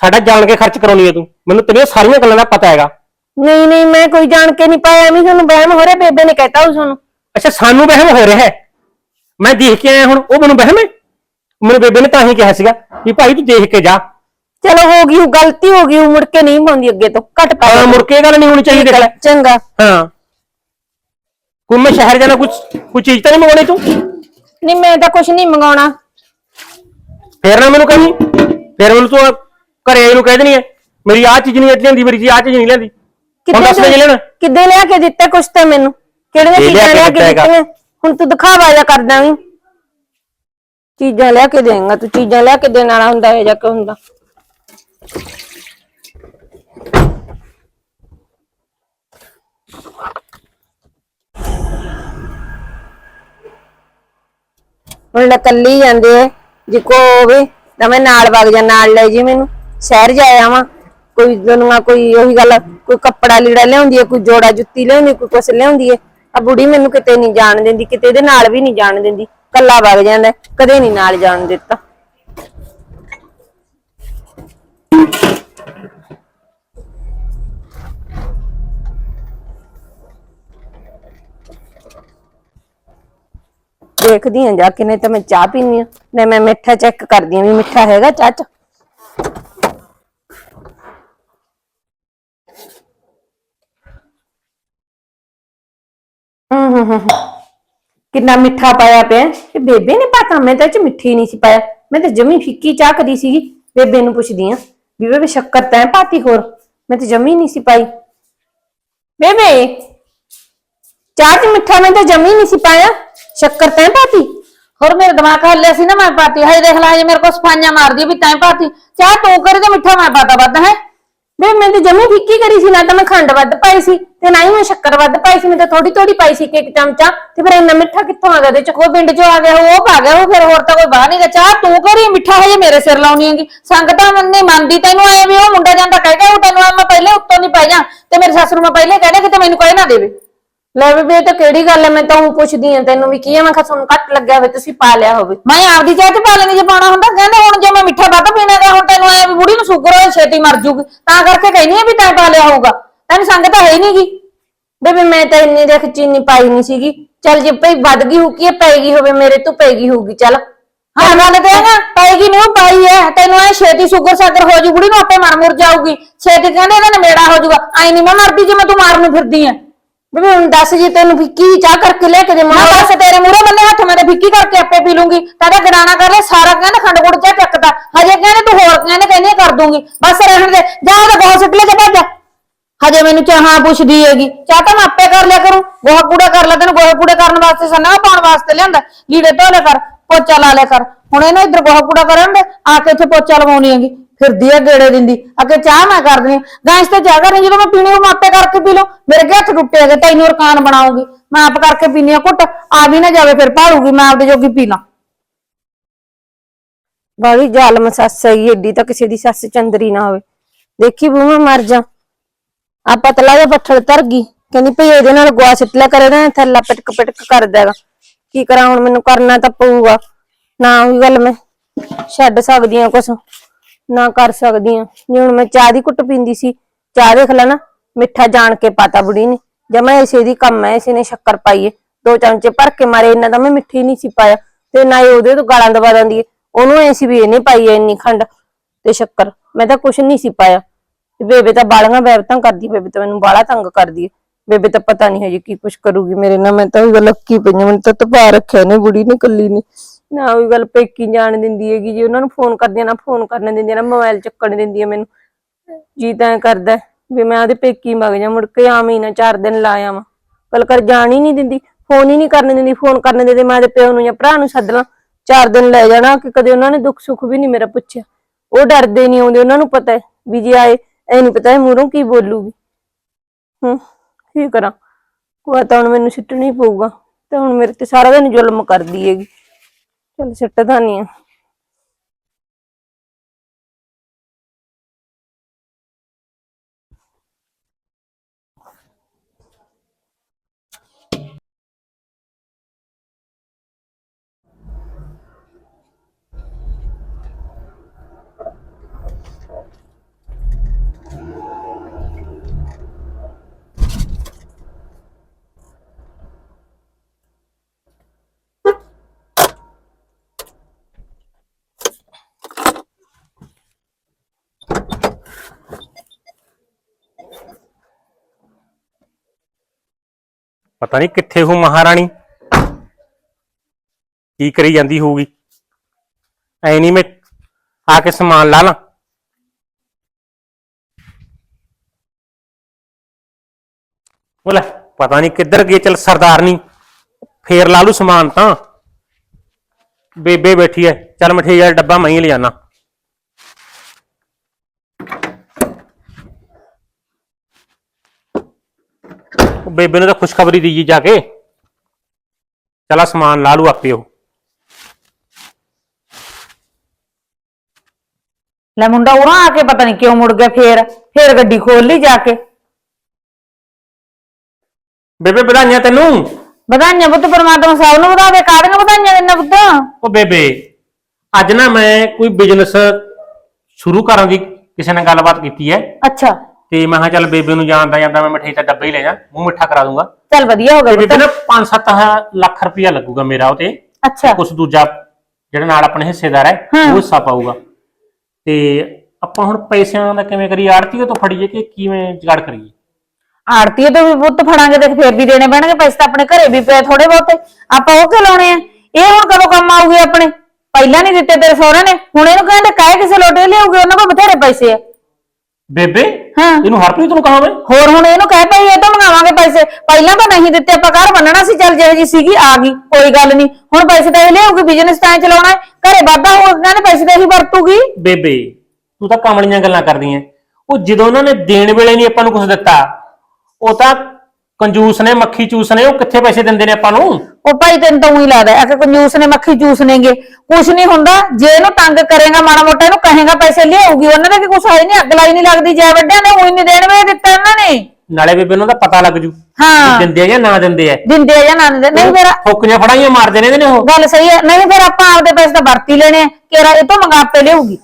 ਸਾਡਾ ਜਾਣ ਕੇ ਖਰਚ ਕਰਾਉਣੀ ਐ ਤੂੰ। ਮੈਨੂੰ ਤੇਰੀਆਂ ਸਾਰੀਆਂ ਗੱਲਾਂ ਦਾ ਪਤਾ ਹੈਗਾ। ਨਹੀਂ ਨਹੀਂ ਮੈਂ ਕੋਈ ਜਾਣ ਕੇ ਨਹੀਂ ਪਾਇਆ। ਐਵੇਂ ਤੁਹਾਨੂੰ ਵਹਿਮ ਹੋ ਰਿਹਾ ਬੇਬੇ ਨੇ ਕਹਿਤਾ ਉਸ ਨੂੰ ਅੱਛਾ ਸਾਨੂੰ ਵਹਿਮ ਹੋ ਰਿਹਾ ਹੈ। ਮੈਂ ਦੇਖ ਕੇ ਆਇਆ ਹੁਣ ਉਹ ਮੈਨੂੰ ਵਹਿਮ ਹੈ? ਮੇਰੇ ਬੇਬੇ ਨੇ ਤਾਂ ਹੀ ਕਿਹਾ ਸੀਗਾ ਵੀ ਭਾਈ ਤੂੰ ਦੇਖ ਕੇ ਜਾ। ਚਲੋ ਹੋ ਗਈ ਉਹ ਗਲਤੀ ਹੋ ਗਈ ਉਹ ਮੁੜ ਕੇ ਨਹੀਂ ਪਾਉਂਦੀ ਅੱਗੇ ਤੋਂ ਘੱਟ ਪਾ ਹਾਂ ਮੁੜ ਕੇ ਇਹ ਗੱਲ ਨਹੀਂ ਹੋਣੀ ਚਾਹੀਦੀ ਦੇਖ ਲੈ। ਚੰਗਾ। ਹਾਂ। ਕੋਈ ਮੈਂ ਸ਼ਹਿਰ ਜਾਣਾ ਕੁਝ ਕੋਈ ਚੀਜ਼ ਤਾਂ ਨਹੀਂ ਮੰਗਵਾਉਣੀ ਤੂੰ? ਨਹੀਂ ਮੈਂ ਤਾਂ ਕੁਝ ਨਹੀਂ ਮੰਗਾਉਣਾ। ਫੇਰ ਨਾ ਮੈਨੂੰ ਕਹੀਂ। ਫੇਰ ਮੈਨੂੰ ਤੂੰ ਘਰੇ ਇਹਨੂੰ ਕਹਿ ਦੇਣੀ ਹੈ ਮੇਰੀ ਆਹ ਚੀਜ਼ ਨਹੀਂ ਇੱਥੇ ਲਿਆਂਦੀ ਮੇਰੀ ਜੀ ਆਹ ਚੀਜ਼ ਨਹੀਂ ਲਿਆਂਦੀ। ਹੁਣ ਦੱਸ ਲੈਣਾ। ਕਿੱਦੇ ਲਿਆ ਕੇ ਦਿੱਤੇ ਕੁਛ ਤਾਂ ਮੈਨੂੰ? ਕਿਹੜੀਆਂ ਇਹ ਲਿਆ ਚੀਜ਼ਾਂ ਕੇ ਲਿਆ ਕੇ ਦਿੱਤਾ ਹੈਗਾ। ਦਿੱਤੀਆਂ? ਹੁਣ ਤੂੰ ਦਿਖਾਵਾ ਜਾ ਕਰਦਾ ਵੀ। ਚੀਜ਼ਾਂ ਲਿਆ ਕੇ ਦੇਂਗਾ ਤੂੰ ਚੀਜ਼ਾਂ ਲਿਆ ਕੇ ਦੇਣ ਵਾਲਾ ਹੁੰਦਾ ਹੈ ਜਾਂ ਕਿ ਹੁੰਦਾ? ਹੁਣ ਲੈ ਕੱਲੀ ਜਾਂਦੇ ਐ ਜੇ ਕੋ ਹੋਵੇ ਤਾਂ ਮੈਂ ਨਾਲ ਵਗ ਜਾ ਨਾਲ ਲੈ ਜੀ ਮੈਨੂੰ। ਸ਼ਹਿਰ ਜਾ ਆਵਾਂ। ਕੋਈ ਦੁਨੀਆ ਕੋਈ ਉਹੀ ਗੱਲ ਕੋਈ ਕੱਪੜਾ ਲੀੜਾ ਲਿਆਉਂਦੀ ਐ ਕੋਈ ਜੋੜਾ ਜੁੱਤੀ ਲਿਆਉਂਦੀ ਕੋਈ ਕੁਛ ਲਿਆਉਂਦੀ ਐ ਆ ਬੁੜੀ ਮੈਨੂੰ ਕਿਤੇ ਨਹੀਂ ਜਾਣ ਦਿੰਦੀ, ਕਿਤੇ ਇਹਦੇ ਨਾਲ ਵੀ ਨਹੀਂ ਜਾਣ ਦਿੰਦੀ ਕੱਲਾ ਵਗ ਜਾਂਦਾ, ਕਦੇ ਨਹੀਂ ਨਾਲ ਜਾਣ ਦਿੱਤਾ। ਦੇਖਦੀ ਹਾਂ ਜਾ ਕੇ, ਨਹੀਂ ਤਾਂ ਮੈਂ ਚਾਹ ਪੀਣੀ ਆ। ਨਹੀਂ, ਮੈਂ ਮਿੱਠਾ ਚੈੱਕ ਕਰਦੀ ਹਾਂ ਵੀ ਮਿੱਠਾ ਹੈਗਾ ਚਾਹ ਚ। ਹੂੰ ਹੂੰ ਹੂੰ ਕਿੰਨਾ ਮਿੱਠਾ ਪਾਇਆ ਪਿਆ ਇਹ ਬੇਬੇ ਨੇ ਪਾਤਾ, ਮੈਂ ਤਾਂ ਇਹ ਚ ਮਿੱਠੀ ਨਹੀਂ ਸੀ ਪਾਇਆ। ਮੈਂ ਤਾਂ ਜਮੀ ਫਿੱਕੀ ਚਾਹ ਕਰੀ ਸੀਗੀ। ਬੇਬੇ ਨੂੰ ਪੁੱਛਦੀ ਆ ਵੀ ਬੇਬੇ ਸ਼ੱਕਰ ਤੈਂ ਪਾਤੀ ਹੋਰ? ਮੈਂ ਤਾਂ ਜਮੀ ਨਹੀਂ ਸੀ ਪਾਈ। ਬੇਬੇ, ਚਾਹ ਚ ਮਿੱਠਾ ਮੈਂ ਤਾਂ ਜਮੀ ਨਹੀਂ ਸੀ ਪਾਇਆ। ਸ਼ੱਕਰ ਤੈਂ ਪਾਤੀ? ਹੋਰ ਮੇਰੇ ਦਿਮਾਗ ਹੱਲਿਆ ਸੀ ਨਾ ਮੈਂ ਪਾਤੀ। ਹਜੇ ਦੇਖ ਲੈ, ਹਜੇ ਮੇਰੇ ਕੋਲ ਸਫਾਈਆਂ ਮਾਰਦੀ ਵੀ ਤੈਂ ਪਾਤੀ। ਚਾਹ ਤੂੰ ਕਰੇ ਤੇ ਮਿੱਠਾ ਮੈਂ ਪਾਤਾ ਵੱਧ, ਹੈ? ਵੇ, ਮੈਂ ਤੇ ਜਮੀ ਫਿੱਕੀ ਕਰੀ ਸੀ, ਨਾ ਤਾਂ ਮੈਂ ਖੰਡ ਵੱਧ ਪਾਈ ਸੀ ਤੇ ਨਾ ਹੀ ਮੈਂ ਸ਼ੱਕਰ ਵੱਧ ਪਾਈ ਸੀ, ਮੈਂ ਤਾਂ ਥੋੜੀ ਥੋੜੀ ਪਾਈ ਸੀ ਕਿ ਇੱਕ ਚਮਚਾ ਤੇ ਫਿਰ ਇੰਨਾ ਮਿੱਠਾ ਕਿੱਥੋਂ ਆ ਗਿਆ? ਦੇ ਚ ਪਿੰਡ ਚੋਂ ਆ ਗਿਆ, ਉਹ ਪਾ ਗਿਆ, ਉਹ ਫਿਰ ਹੋਰ ਤਾਂ ਕੋਈ ਬਾਹਰ ਨਹੀਂ ਚਾਹ ਤੂੰ ਕਰੀ ਮਿੱਠਾ ਹਜੇ ਮੇਰੇ ਸਿਰ ਲਾਉਣੀ ਹੈਗੀ। ਸੰਗਤਾਂ ਮੰਨੇ, ਮੰਨਦੀ ਤੈਨੂੰ ਐ ਵੀ ਉਹ ਮੁੰਡਾ ਜਾਂਦਾ, ਕਹਿ ਗਿਆ ਉਹ ਤੈਨੂੰ ਐ ਮੈਂ ਪਹਿਲੇ ਉੱਤੋਂ ਨਹੀਂ ਪੈ ਤੇ ਮੇਰੇ ਸੱਸ ਨੂੰ ਮੈਂ ਪਹਿਲੇ ਕਹਿ ਦਿਆ ਕਿ ਤੇ ਮੈਨੂੰ ਕਹਿ ਨਾ ਦੇਵੇ। ਲੈ ਬੇਬੇ ਇਹ ਤਾਂ ਕਿਹੜੀ ਗੱਲ ਹੈ ਮੈਂ ਤਾਂ ਉਹ ਪੁੱਛਦੀ ਆ ਤੈਨੂੰ ਵੀ ਕੀ ਹੈ ਮੈਂ ਕਿਹਾ ਤੁਹਾਨੂੰ ਘੱਟ ਲੱਗਿਆ ਹੋਵੇ ਤੁਸੀਂ ਪਾ ਲਿਆ ਹੋਵੇ। ਮੈਂ ਆਪਦੀ ਚਾਹ ਚ ਪਾ ਲੈਣੀ ਜੇ ਪਾਉਣਾ ਹੁੰਦਾ ਕਹਿੰਦੇ ਹੁਣ ਜੇ ਮੈਂ ਮਿੱਠਾ ਵੱਧ ਪੀਣਾਗਾ ਹੁਣ ਤੈਨੂੰ ਐ ਵੀ ਬੁੜੀ ਨੂੰ ਸ਼ੂਗਰ ਹੋਏ ਛੇਤੀ ਮਰ ਜੂਗੀ। ਤਾਂ ਕਰਕੇ ਕਹਿੰਦੀ ਆ ਵੀ ਤੈਂ ਪਾ ਲਿਆ ਹੋਊਗਾ। ਤੈਨੂੰ ਸੰਗਤ ਹੈ ਹੀ ਨਹੀਂਗੀ ਬੇਬੇ ਮੈਂ ਤਾਂ ਇੰਨੀ ਦੇਖ ਚੀਨੀ ਪਾਈ ਨਹੀਂ ਸੀਗੀ। ਚੱਲ ਜੇ ਭਈ ਵੱਧ ਗਈ ਹੋ ਕੀ ਪੈਗੀ ਹੋਵੇ ਮੇਰੇ ਤੋਂ ਪੈਗੀ ਹੋਊਗੀ ਚੱਲ। ਹਾਂ ਗੱਲ ਤੇ ਨਾ ਪਾਏਗੀ ਨਹੀਂ ਉਹ ਪਾਈ ਐ। ਤੈਨੂੰ ਐ ਛੇਤੀ ਸ਼ੂਗਰ ਸਾਗਰ ਹੋ ਜੂ ਬੁੜੀ ਨੂੰ ਆਪੇ ਮਰ ਮੁਰ ਜਾਊਗੀ। ਛੇਤੀ ਕਹਿੰਦੇ ਇਹਦਾ ਨਵੇੜਾ ਹੋ ਜੂਗਾ। ਐ ਨਹੀਂ ਮੈਂ ਮਰਦੀ ਜੇ ਮੈਂ ਤੂੰ ਮਾਰਨ ਨੂੰ ਫਿਰਦੀ ਐ। ਬੇਬੇ ਹੁਣ ਦੱਸ ਜੀ ਤੈਨੂੰ ਵੀ ਚਾਹ ਕਰਕੇ ਲੈ ਕੇ ਦੇਵਾਂ। ਮੈਂ ਬਸ ਤੇਰੇ ਮੂਹਰੇ ਬੰਨੇ ਹੱਥ ਮੈਂ ਤੇ ਫਿੱਕੀ ਕਰਕੇ ਆਪੇ ਪੀ ਲੂੰਗੀ। ਤੇਰਾ ਗੜਾਣਾ ਕਰ ਲੈ, ਸਾਰਾ ਕਹਿੰਦਾ ਖੰਡ ਗੁੜ ਚਾਹ ਚੱਕਦਾ। ਹਜੇ ਕਹਿੰਦੇ ਤੂੰ ਹੋਰ ਕਹਿੰਦੇ ਕਹਿੰਦੇ ਕਰ ਦੂੰਗੀ। ਬਸ ਰਹਿਣ ਦੇ, ਜਾ ਉਹਦਾ ਬਹੁਤ ਸਿੱਟ ਲੈ ਜਾ। ਭੱਜ ਹਜੇ ਮੈਨੂੰ ਚਾਹਾਂ ਪੁੱਛਦੀ ਹੈਗੀ। ਚਾਹ ਤਾਂ ਮੈਂ ਆਪੇ ਕਰ ਲਿਆ ਕਰੂੰ। ਗੋਹਾ ਕੂੜਾ ਕਰ ਲੈ ਤੈਨੂੰ, ਗੋਹਾ ਕੂੜਾ ਕਰਨ ਵਾਸਤੇ ਸੰਨਾ ਪਾਉਣ ਵਾਸਤੇ ਲਿਆਂਦਾ। ਲੀੜੇ ਧੋ ਲਿਆ ਕਰ, ਪੋਚਾ ਲਾ ਲਿਆ ਕਰ। ਹੁਣ ਇਹਨੂੰ ਇੱਧਰ ਗੋਹਾ ਕੂੜਾ ਕਰਨ ਦੇ, ਆ ਕੇ ਇੱਥੇ ਪੋਚਾ ਲਵਾਉਣੀ ਹੈਗੀ। ਫਿਰਦੀ ਆ ਗੇੜੇ ਦਿੰਦੀ। ਅੱਗੇ ਚਾਹ ਮੈਂ ਕਰਦੀ ਗਾਂ ਇਸ ਤੇ ਚਾਹ ਕਰਨੀ ਜਦੋਂ ਮੈਂ ਪੀਣੀ ਉਹ ਮੈਂ ਕਰਕੇ ਪੀ ਲਓ ਮੇਰੇ ਅੱਗੇ ਹੱਥ ਟੁੱਟੇ ਤੈਨੂੰ ਰਕਾਨ ਬਣਾਉਂਗੀ ਮੈਂ ਆਪ ਕਰਕੇ ਪੀਣੀ ਆ ਘੁੱਟ, ਆ ਵੀ ਨਾ ਜਾਵੇ, ਫਿਰ ਭਾਲੂਗੀ, ਮੈਂ ਆਪਦੇ ਜੋਗੀ ਪੀ ਲਾਂ। ਬਾਲੀ ਜ਼ਾਲਮ ਸੱਸ ਹੈਗੀ ਏਡੀ ਤਾਂ ਕਿਸੇ ਦੀ ਸੱਸ ਚੰਦਰੀ ਨਾ ਹੋਵੇ। ਦੇਖੀ ਬੂ ਮੈਂ ਮਰ ਜਾ। ਆ ਪਤਲਾ ਜਿਹਾ ਪੱਥਰ ਧਰ ਗਈ। ਕਹਿੰਦੀ ਭਈ ਇਹਦੇ ਨਾਲ ਗੁਆ ਸਿੱਟ ਲਿਆ ਕਰੇ ਨਾ ਥੱਲਾ ਪਟਕ ਪਟਕ ਕਰਦਾ ਦੇਗਾ ਕੀ ਕਰਾਂ, ਹੁਣ ਮੈਨੂੰ ਕਰਨਾ ਤਾਂ ਪਊਗਾ। ਨਾ ਉਹੀ ਗੱਲ ਮੈਂ। ਛੱਡ ਸਕਦੀ ਆ ਕੁਛ। ਨਾ ਕਰ ਸਕਦੀ ਆ ਜੇ ਹੁਣ ਮੈਂ ਚਾਹ ਦੀ ਕੁੱਟ ਪੀਂਦੀ ਸੀ, ਚਾਹ ਦੇਖ ਲੈ ਨਾ, ਮਿੱਠਾ ਜਾਣ ਕੇ ਪਾਤਾ ਬੁੜੀ ਨੇ। ਜਮਾ ਇਸੇ ਦੀ ਕੰਮ ਹੈ, ਇਸੇ ਨੇ ਸ਼ੱਕਰ ਪਾਈਏ। ਦੋ ਚਮਚੇ ਭਰ ਕੇ ਮਾਰੇ ਇਹਨਾਂ ਦਾ ਮੈਂ ਮਿੱਠੀ ਨਹੀਂ ਸੀ ਪਾਇਆ। ਤੇ ਨਾ ਹੀ ਉਹਦੇ ਤੋਂ ਗਾਲਾਂ ਦਵਾ ਦਿੰਦੀ ਏ ਉਹਨੂੰ ਐ ਸੀ ਵੀ ਇਹਨੇ ਪਾਈ ਐ ਇੰਨੀ ਖੰਡ ਤੇ ਸ਼ੱਕਰ। ਮੈਂ ਤਾਂ ਕੁਛ ਨਹੀਂ ਸੀ ਪਾਇਆ। ਬੇਬੇ ਤਾਂ ਬਾਲੀਆਂ ਬੈਬਤਾਂ ਕਰਦੀ, ਬੇਬੇ ਤਾਂ ਮੈਨੂੰ ਬਾਲਾ ਤੰਗ ਕਰਦੀ ਏ ਬੇਬੇ ਤਾਂ ਪਤਾ ਨਹੀਂ ਹਜੇ ਕੀ ਕੁਛ ਕਰੂਗੀ। ਮੇਰੇ ਨਾਲ ਮੈਂ ਤਾਂ ਉਹ ਗੱਲ ਅੱਕੀ ਮੈਨੂੰ ਤਾਂ ਤਪਾ ਰੱਖਿਆ ਨੇ, ਬੁੜੀ ਨੇ ਕੱਲੀ ਨੇ। ਨਾ ਉਹ ਗੱਲ ਪੇਕੀ ਜਾਣ ਦਿੰਦੀ ਹੈਗੀ, ਜੀ ਉਹਨਾਂ ਨੂੰ ਫੋਨ ਕਰਦੀਆਂ ਨਾ ਫੋਨ ਕਰਨ ਦਿੰਦੀਆਂ ਨਾ ਮੋਬਾਈਲ ਚੱਕਣ ਦਿੰਦੀ ਹੈ ਮੈਨੂੰ। ਜੀ ਤਾਂ ਕਰਦਾ ਵੀ ਮੈਂ ਉਹਦੇ ਪੇਕੀ ਮਗ ਜਾ, ਮੁੜ ਕੇ ਆਵੇਂ ਨਾ, ਚਾਰ ਦਿਨ ਲਾ ਆਵਾਂ। ਗੱਲ ਕਰ ਜਾਣ ਹੀ ਨਹੀਂ ਦਿੰਦੀ ਫੋਨ ਹੀ ਨਹੀਂ ਕਰਨ ਦਿੰਦੀ ਫੋਨ ਕਰਨ ਦਿੰਦੀ ਮੈਂ ਤੇ ਪਿਓ ਨੂੰ ਜਾਂ ਭਰਾ ਨੂੰ ਸੱਦ ਲਾਂ। ਚਾਰ ਦਿਨ ਲੈ ਜਾਣਾ, ਕਿ ਕਦੇ ਉਹਨਾਂ ਨੇ ਦੁੱਖ ਸੁੱਖ ਵੀ ਨਹੀਂ ਮੇਰਾ ਪੁੱਛਿਆ। ਉਹ ਡਰਦੇ ਨਹੀਂ ਆਉਂਦੇ, ਉਹਨਾਂ ਨੂੰ ਪਤਾ ਹੈ ਵੀ ਜੇ ਆਏ ਐ ਨਹੀਂ ਪਤਾ ਮੂਰੋਂ ਕੀ ਬੋਲੂਗੀ। ਹੂੰ, ਕੀ ਕਰਾਂ? ਕੋਆ ਤਾਂ ਹੁਣ ਮੈਨੂੰ ਸਿੱਟਣੀ ਪਊਗਾ, ਤੇ ਹੁਣ ਮੇਰੇ ਤੇ ਸਾਰਾ ਦਿਨ ਜ਼ੁਲਮ ਕਰਦੀ ਹੈਗੀ। ਚਲ ਸਿੱਟਦਾ ਦਾਨੀ ਆ ਪਤਾ ਨਹੀਂ ਕਿੱਥੇ ਹੋ ਮਹਾਰਾਣੀ। ਕੀ ਕਰੀ ਜਾਂਦੀ ਹੋਊਗੀ। ਐ ਨਹੀਂ ਮੈਂ ਆ ਕੇ ਸਮਾਨ ਲਾ ਲਾਂ। ਬੋਲੇ ਪਤਾ ਨਹੀਂ ਕਿੱਧਰ ਗਏ, ਚਲ ਸਰਦਾਰਨੀ ਫੇਰ ਲਾ ਲੂ ਸਮਾਨ ਤਾਂ। ਬੇਬੇ ਬੈਠੀ ਐ। ਚੱਲ ਮਠਿਆਈ ਵਾਲਾ ਡੱਬਾ ਮੈਂ ਹੀ ਲੈ ਜਾਣਾ ਉਹ ਬੇਬੇ ਨੂੰ ਤਾਂ ਖੁਸ਼ਖਬਰੀ ਦੀਜੀ ਜਾ ਕੇ। ਚਲਾ ਸਮਾਨ ਲਾ ਲੂ ਆਪੇ ਉਹ। ਲੈ ਮੁੰਡਾ ਉਰਾਂ ਆ ਕੇ ਪਤਾ ਨਹੀਂ ਕਿਉਂ ਮੁੜ ਗਿਆ ਫੇਰ ਫੇਰ ਗੱਡੀ ਖੋਲ ਲਈ ਜਾ ਕੇ। ਬੇਬੇ ਵਧਾਈਆਂ ਤੈਨੂੰ। ਵਧਾਈਆਂ ਪੁੱਤ ਪਰਮਾਤਮਾ ਸਭ ਨੂੰ ਵਧਾਵੇ। ਕਾਹਦੀਆਂ ਵਧਾਈਆਂ ਦਿੰਦਾ ਪੁੱਤ? ਉਹ ਬੇਬੇ ਅੱਜ ਨਾ ਮੈਂ ਕੋਈ ਬਿਜ਼ਨਸ ਸ਼ੁਰੂ ਕਰਨ ਦੀ ਕਿਸੇ ਨਾਲ ਗੱਲਬਾਤ ਕੀਤੀ ਹੈ। ਅੱਛਾ। ਤੇ ਮੈਂ ਕਿਹਾ ਚੱਲ ਬੇਬੇ ਨੂੰ ਜਾਣਦਾ ਜਾਂਦਾ ਮੈਂ ਮਠਾਈ ਦਾ ਡੱਬਾ ਹੀ ਲੈ ਜਾ ਮੂੰਹ ਮਿੱਠਾ ਕਰਾ ਦੂੰਗਾ। ਚੱਲ ਵਧੀਆ ਹੋ ਗਿਆ ਤੇ ਬੇਬੇ ਨਾ 5-7 ਲੱਖ ਰੁਪਇਆ ਲੱਗੂਗਾ ਮੇਰਾ ਉਹ ਤੇ। ਅੱਛਾ। ਕੁਝ ਦੂਜਾ ਜਿਹੜਾ ਨਾਲ ਆਪਣੇ ਹਿੱਸੇਦਾਰ ਹੈ ਹਾਂ। ਉਹ ਹਿੱਸਾ ਪਾਊਗਾ। ਤੇ ਆਪਾਂ ਹੁਣ ਪੈਸਿਆਂ ਦਾ ਕਿਵੇਂ ਕਰੀਏ? ਆੜਤੀਏ ਤੋਂ ਫੜੀਏ ਕਿ ਕਿਵੇਂ ਜੁਗਾੜ ਕਰੀਏ? ਆੜਤੀਏ ਤੋਂ ਵੀ ਪੁੱਤ ਫੜਾਂਗੇ ਤੇ ਫੇਰ ਵੀ ਦੇਣੇ ਪੈਣਗੇ ਪੈਸੇ ਤਾਂ ਆਪਣੇ ਘਰੇ ਵੀ ਪਏ ਥੋੜੇ ਬਹੁਤੇ। ਆਪਾਂ ਉਹ ਕਿ ਲਾਉਣੇ ਆ? ਇਹ ਹੁਣ ਕਦੋਂ ਕੰਮ ਆਊਗੀ ਆਪਣੇ? ਪਹਿਲਾਂ ਨਹੀਂ ਦਿੱਤੇ ਤੇਰੇ ਸਹੁਰੇ ਨੇ ਹੁਣ ਇਹਨੂੰ ਕਹਿੰਦੇ ਕਾਹੇ ਕਿਸੇ ਲੋਟੇ ਲਿਆਉਗੇ ਉਹਨਾਂ ਕੋਲ ਬਥੇਰੇ ਪੈਸੇ ਆ। ਬੇਬੇ ਹਾਂ। ਇਹਨੂੰ ਹਰਪ੍ਰੀਤ ਨੂੰ ਕਹਾਂ ਹੋਰ ਹੁਣ ਇਹਨੂੰ ਕਹਿ ਪਈ ਇਹ ਤੋਂ ਮੰਗਾਵਾਂਗੇ ਪੈਸੇ। ਪਹਿਲਾਂ ਤਾਂ ਨਹੀਂ ਦਿੱਤੇ ਆਪਾਂ ਘਰ ਬੰਨਣਾ ਸੀ ਚੱਲ ਜਿਹੋ ਜੀ ਸੀਗੀ ਆ ਗਈ ਕੋਈ ਗੱਲ ਨਹੀਂ। ਹੁਣ ਪੈਸੇ ਤਾਂ ਇਹ ਲਿਆਉਗੀ ਬਿਜ਼ਨਸ ਤਾਂ ਐਂ ਚਲਾਉਣਾ ਹੈ। ਘਰੇ ਵਾਧਾ ਹੋ ਕਹਿੰਦੇ ਪੈਸੇ ਤਾਂ ਇਹੀ ਵਰਤੂਗੀ। ਬੇਬੇ ਤੂੰ ਤਾਂ ਕਮਲੀਆਂ ਗੱਲਾਂ ਕਰਦੀ ਐ ਉਹ ਜਦੋਂ ਉਹਨਾਂ ਨੇ ਦੇਣ ਵੇਲੇ ਨਹੀਂ ਆਪਾਂ ਨੂੰ ਕੁਝ ਦਿੱਤਾ ਉਹ ਤਾਂ ਕੰਜੂਸ ਨੇ ਮੱਖੀ ਚੂਸ ਨੇ ਉਹ ਕਿੱਥੇ ਪੈਸੇ ਦਿੰਦੇ ਨੇ ਆਪਾਂ ਨੂੰ? ਉਹ ਭਾਈ ਤੈਨੂੰ ਤਾਂ ਉਹੀ ਲੱਗਦਾ ਹੈ ਕਿ ਕੰਜੂਸ ਨੇ ਮੱਖੀ ਚੂਸ ਨੇਗੇ। ਕੁਛ ਨਹੀਂ ਹੁੰਦਾ ਜੇ ਇਹਨੂੰ ਤੰਗ ਕਰੇਗਾ ਮਾੜਾ ਮੋਟਾ ਇਹਨੂੰ ਕਹੇਗਾ ਪੈਸੇ ਲਿਆਉਗੀ ਉਹਨਾਂ ਦੇ ਵੀ ਕੁਛ ਹੈ ਨਹੀਂ ਅਗਲਾ ਹੀ ਨਹੀਂ ਲੱਗਦੀ ਜੈ ਵੱਡਿਆਂ ਨੇ ਉਹੀ ਨਹੀਂ ਦੇਣ ਵੇ ਦਿੱਤਾ ਇਹਨਾਂ ਨੇ। ਨਾਲੇ ਬੇਬੇ ਨੂੰ ਤਾਂ ਪਤਾ ਲੱਗ ਜੂ। ਹਾਂ। ਵੀ ਦਿੰਦੇ ਆ ਜਾਂ ਨਾ ਦਿੰਦੇ ਆ। ਦਿੰਦੇ ਆ ਜਾਂ ਨਾ ਦਿੰਦੇ ਨਹੀਂ ਮੇਰਾ ਫੋਕੀਆਂ ਫੜਾਈਆਂ ਮਾਰਦੇ ਨੇ ਇਹਦੇ ਨੇ ਉਹ ਗੱਲ ਸਹੀ ਹੈ। ਨਹੀਂ ਫਿਰ ਆਪਾਂ ਆਪਦੇ ਪੈਸੇ ਤਾਂ ਵਰਤ ਲੈਣੇ ਆ। ਕਿਹੜਾ ਇਹ ਤੋਂ ਮੰਗਾ ਆਪੇ ਲਿਆਉਗੀ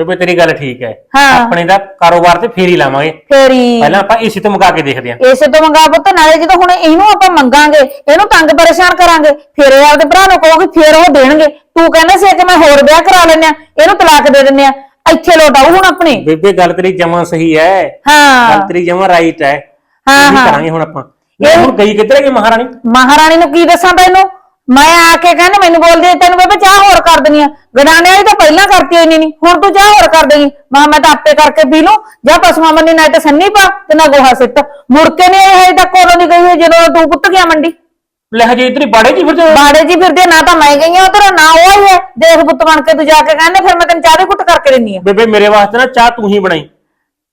ਬੇਬੇ ਤੇਰੀ ਗੱਲ ਠੀਕ ਹੈ। ਹਾਂ। ਆਪਣੇ ਦਾ ਕਾਰੋਬਾਰ ਤੇ ਫੇਰ ਹੀ ਲਾਵਾਂਗੇ। ਫੇਰ ਹੀ। ਪਹਿਲਾਂ ਆਪਾਂ ਇਸੇ ਤੋਂ ਮੰਗਾ ਕੇ ਦੇਖਦੇ ਆਂ ਇਸੇ ਤੋਂ ਮੰਗਾ ਪੁੱਤ ਨਾਲੇ ਜਦੋਂ ਹੁਣ ਇਹਨੂੰ ਆਪਾਂ ਮੰਗਾਂਗੇ ਇਹਨੂੰ ਤੰਗ ਪਰੇਸ਼ਾਨ ਕਰਾਂਗੇ ਫਿਰ ਇਹ ਆਪਦੇ ਭਰਾ ਨੂੰ ਕਹੋਗੇ ਫਿਰ ਉਹ ਦੇਣਗੇ। ਤੂੰ ਕਹਿੰਦਾ ਸੀ ਕਿ ਮੈਂ ਹੋਰ ਵਿਆਹ ਕਰਾ ਲੈਂਦੇ ਆ ਇਹਨੂੰ ਤਲਾਕ ਦੇ ਦਿੰਦੇ ਆ ਇੱਥੇ ਲੋਟ ਆਊ ਹੁਣ ਆਪਣੀ। ਬੇਬੇ ਗੱਲ ਤੇਰੀ ਜਮਾਂ ਸਹੀ ਹੈ। ਹਾਂ। ਗੱਲ ਤੇਰੀ ਜਮਾਂ ਰਾਈਟ ਹੈ। ਹਾਂ, ਹਾਂ। ਕਰਾਂਗੇ ਹੁਣ ਆਪਾਂ। ਇਹ ਹੁਣ ਗਈ ਕਿੱਧਰ ਹੈ ਮਹਾਰਾਣੀ? ਮਹਾਰਾਣੀ ਨੂੰ ਕੀ ਦੱਸਾਂ ਤੈਨੂੰ? ਮੈਂ ਆ ਕੇ ਕਹਿੰਦੇ ਮੈਨੂੰ ਬੋਲਦੀ ਆ, ਤੈਨੂੰ ਬੇਬੇ ਚਾਹ ਹੋਰ ਕਰ ਦੇਣੀ ਆ। ਗਡਾਣੇ ਵਾਲੀ ਤਾਂ ਪਹਿਲਾਂ ਕਰਤੀ ਹੋਈ ਨਹੀਂ ਹੁਣ ਤੂੰ ਚਾਹ ਹੋਰ ਕਰ ਦੇਗੀ ਮਾਂ ਮੈਂ ਤਾਂ ਆਪੇ ਕਰਕੇ ਪੀ ਲੂੰ। ਜਾਂ ਪਸ਼ੂਆਂ ਮੰਨੀ ਨਾ ਤੇ ਸੰਨੀ ਪਾ ਤੇ ਨਾ ਗੋਹਾ ਸਿੱਟ। ਮੁੜ ਕੇ ਨਹੀਂ ਇਹ ਹਜੇ ਤੱਕ ਉਦੋਂ ਦੀ ਗਈ ਹੋਈ ਜਦੋਂ ਤੂੰ ਪੁੱਤ ਗਿਆ ਮੰਡੀ। ਲੈ ਹਜੇ ਇਤਨੀ ਬਾੜੇ ਜੀ ਫਿਰ ਤੇ ਬਾੜੇ ਜੀ ਫਿਰਦੇ ਨਾ ਤਾਂ ਮੈਂ ਗਈ ਆ ਤੇਰਾ ਨਾ ਉਹ ਹੀ ਹੈ ਦੇਖ ਪੁੱਤ ਬਣ ਕੇ ਤੂੰ ਜਾ ਕੇ ਕਹਿੰਦੇ ਫਿਰ ਮੈਂ ਤੈਨੂੰ ਚਾਹ ਦੀ ਕੁੱਟ ਕਰਕੇ ਦਿੰਨੀ ਆ। ਬੇਬੇ ਮੇਰੇ ਵਾਸਤੇ ਨਾ ਚਾਹ ਤੂੰ ਹੀ ਬਣਾਈ।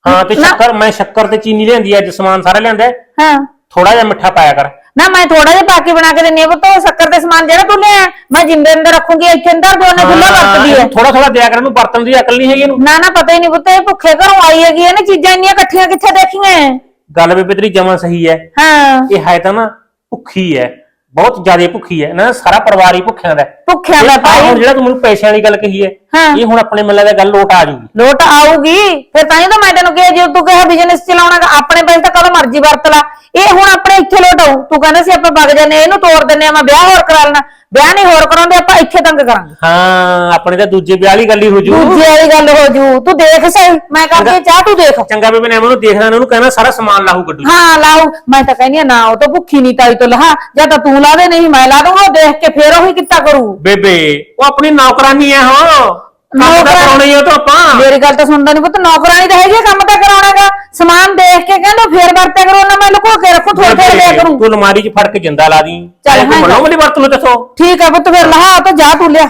ਹਾਂ ਤੇ ਨਾ। ਸ਼ੱਕਰ ਮੈਂ ਸ਼ੱਕਰ ਤੇ ਚੀਨੀ ਲਿਆਂਦੀ ਅੱਜ ਸਮਾਨ ਸਾਰਾ ਲਿਆਂਦਾ। ਹਾਂ। ਥੋੜਾ ਜਿਹਾ ਮਿੱਠਾ ਪਾਇਆ ਕਰ। ਨਾ ਮੈਂ ਥੋੜਾ ਜਿਹਾ ਪਾ ਕੇ ਬਣਾ ਕੇ ਦਿੰਨੀ ਆ ਪੁੱਤ ਉਹ ਸ਼ੱਕਰ ਦੇ ਸਮਾਨ ਜਿਹੜਾ ਤੂੰ ਲਿਆ ਮੈਂ ਜਿੰਦੇ ਅੰਦਰ ਰੱਖੂਗੀ ਇੱਥੇ ਅੰਦਰ ਦੋਨੇ ਖੁੱਲਾ ਵਰਤਦੀ ਹੈ ਥੋੜਾ ਥੋੜਾ ਦਿਆ ਕਰ ਇਹਨੂੰ ਬਰਤਨ ਦੀ ਅਕਲ ਨਹੀਂ ਹੈਗੀ ਇਹਨੂੰ। ਨਾ ਨਾ ਪਤਾ ਹੀ ਨਹੀਂ ਪੁੱਤ ਇਹ ਭੁੱਖੇ ਘਰੋਂ ਆਈ ਹੈਗੀ ਇਹਨੇ ਚੀਜ਼ਾਂ ਇੰਨੀਆਂ ਇਕੱਠੀਆਂ ਕਿੱਥੇ ਦੇਖੀਆਂ ਗੱਲ ਬੇਬੇ ਤੇਰੀ ਜਮਾਂ ਸਹੀ ਹੈ ਹਾਂ। ਇਹ ਹੈ ਤਾਂ ਨਾ ਭੁੱਖੀ ਹੈ ਬਹੁਤ ਜ਼ਿਆਦਾ ਭੁੱਖੀ ਹੈ ਨਾ ਸਾਰਾ ਪਰਿਵਾਰ ਹੀ ਭੁੱਖਿਆਂ ਦਾ ਹੈ। ਭੁੱਖਿਆਂ ਦਾ ਆਹ ਭਾਈ। ਜਿਹੜਾ ਤੂੰ ਮੈਨੂੰ ਪੈਸਿਆਂ ਵਾਲੀ ਗੱਲ ਕਹੀ ਹੈ ਹਾਂ। ਇਹ ਹੁਣ ਆਪਣੇ ਮੱਲੇ ਦਾ ਗੱਲ ਲੋਟ ਆ ਜੂਗੀ। ਲੋਟ ਆਊਗੀ। ਫਿਰ ਤਾਂ ਹੀ ਤਾਂ ਮੈਂ ਤੈਨੂੰ ਕਿਹਾ ਜੇ ਤੂੰ ਕਿਹਾ ਬਿਜ਼ਨਸ ਚਲਾਉਣਾ ਗਾ, ਆਪਣੇ ਪੈਸੇ ਤਾਂ ਕਦੋਂ ਮਰਜ਼ੀ ਵਰਤ ਲਾ। ਇਹ ਹੁਣ ਆਪਣੇ ਇੱਥੇ ਲੋਟ ਆਊ। ਤੂੰ ਕਹਿੰਦਾ ਸੀ ਆਪਾਂ ਵਗ ਜਾਂਦੇ ਇਹਨੂੰ ਤੋੜ ਦਿੰਦੇ ਆ ਮੈਂ ਵਿਆਹ ਹੋਰ ਕਰਾ ਲੈਣਾ। ਵਿਆਹ ਨਹੀਂ ਹੋਰ ਕਰਾਉਂਦੇ ਆਪਾਂ ਇੱਥੇ ਤੰਗ ਕਰਾਂਗੇ। ਹਾਂ ਆਪਣੇ ਤਾਂ ਦੂਜੇ ਵਿਆਹ ਵਾਲੀ ਗੱਲ ਹੀ ਹੋ ਜੂ। ਦੂਜੀ ਵਾਲੀ ਗੱਲ ਹੋ ਜੂ। ਤੂੰ ਦੇਖ ਸਹੀ ਮੈਂ ਕਰਦੀ ਹਾਂ ਚਾਹ ਤੂੰ ਦੇਖ। ਚੰਗਾ ਬੇਬੇ ਨੇ ਮੈਨੂੰ ਦੇਖਣਾ ਉਹਨੂੰ ਕਹਿਣਾ ਸਾਰਾ ਸਮਾਨ ਲਾਹੂ ਗੱਡੂ ਹਾਂ ਲਾਉ ਮੈਂ ਤਾਂ ਕਹਿੰਦੀ ਆ ਨਾ ਉਹ ਤਾਂ ਭੁੱਖੀ ਨਹੀਂ ਤਾਈ ਤੋਂ ਲਹਾ। ਜਾਂ ਤਾਂ ਤੂੰ ਲਾ ਦੇ ਨਹੀਂ ਮੈਂ ਲਾ ਦੂੰਗਾ ਉਹ ਦੇਖ ਕੇ ਫੇਰ ਉਹੀ ਕਿੱਤਾ ਕਰੂ। ਬੇਬੇ ਉਹ ਆਪਣੀ ਨੌਕਰਾਨੀ ਹੈ ਹਾਂ। ਕੰਮ ਤਾਂ ਕਰਾਉਣਾ ਹੀ ਉਹ ਤਾਂ ਆਪਾਂ। ਮੇਰੀ ਗੱਲ ਤਾਂ ਸੁਣਦਾ ਨਹੀਂ ਪੁੱਤ ਨੌਕਰਾਨੀ ਤਾਂ ਹੈਗੀ ਆ, ਕੰਮ ਤਾਂ ਕਰਾਉਣਾਗਾ। ਸਮਾਨ ਦੇਖ ਕੇ ਕਹਿੰਦਾ ਫੇਰ ਵਰਤਿਆ ਕਰੋ ਨਾ ਮੈਂ ਲੁਕੋ ਕੇ ਰੱਖੂ ਥੋੜੇ ਥੋੜੇ ਦਿਆ ਕਰੂੰ। ਤੂੰ ਅਲਮਾਰੀ 'ਚ ਫੜ ਕੇ ਜਿੰਦਾ ਲਾ ਦੀ। ਚੱਲ ਤੂੰ ਹਾਂ। ਬਣਾਉ ਮੇਰੀ ਵਰਤ ਨੂੰ ਦੱਸੋ। ਠੀਕ ਆ ਪੁੱਤ ਫੇਰ ਲਹਾ ਤਾਂ ਜਾ ਤੂੰ ਲਿਆ।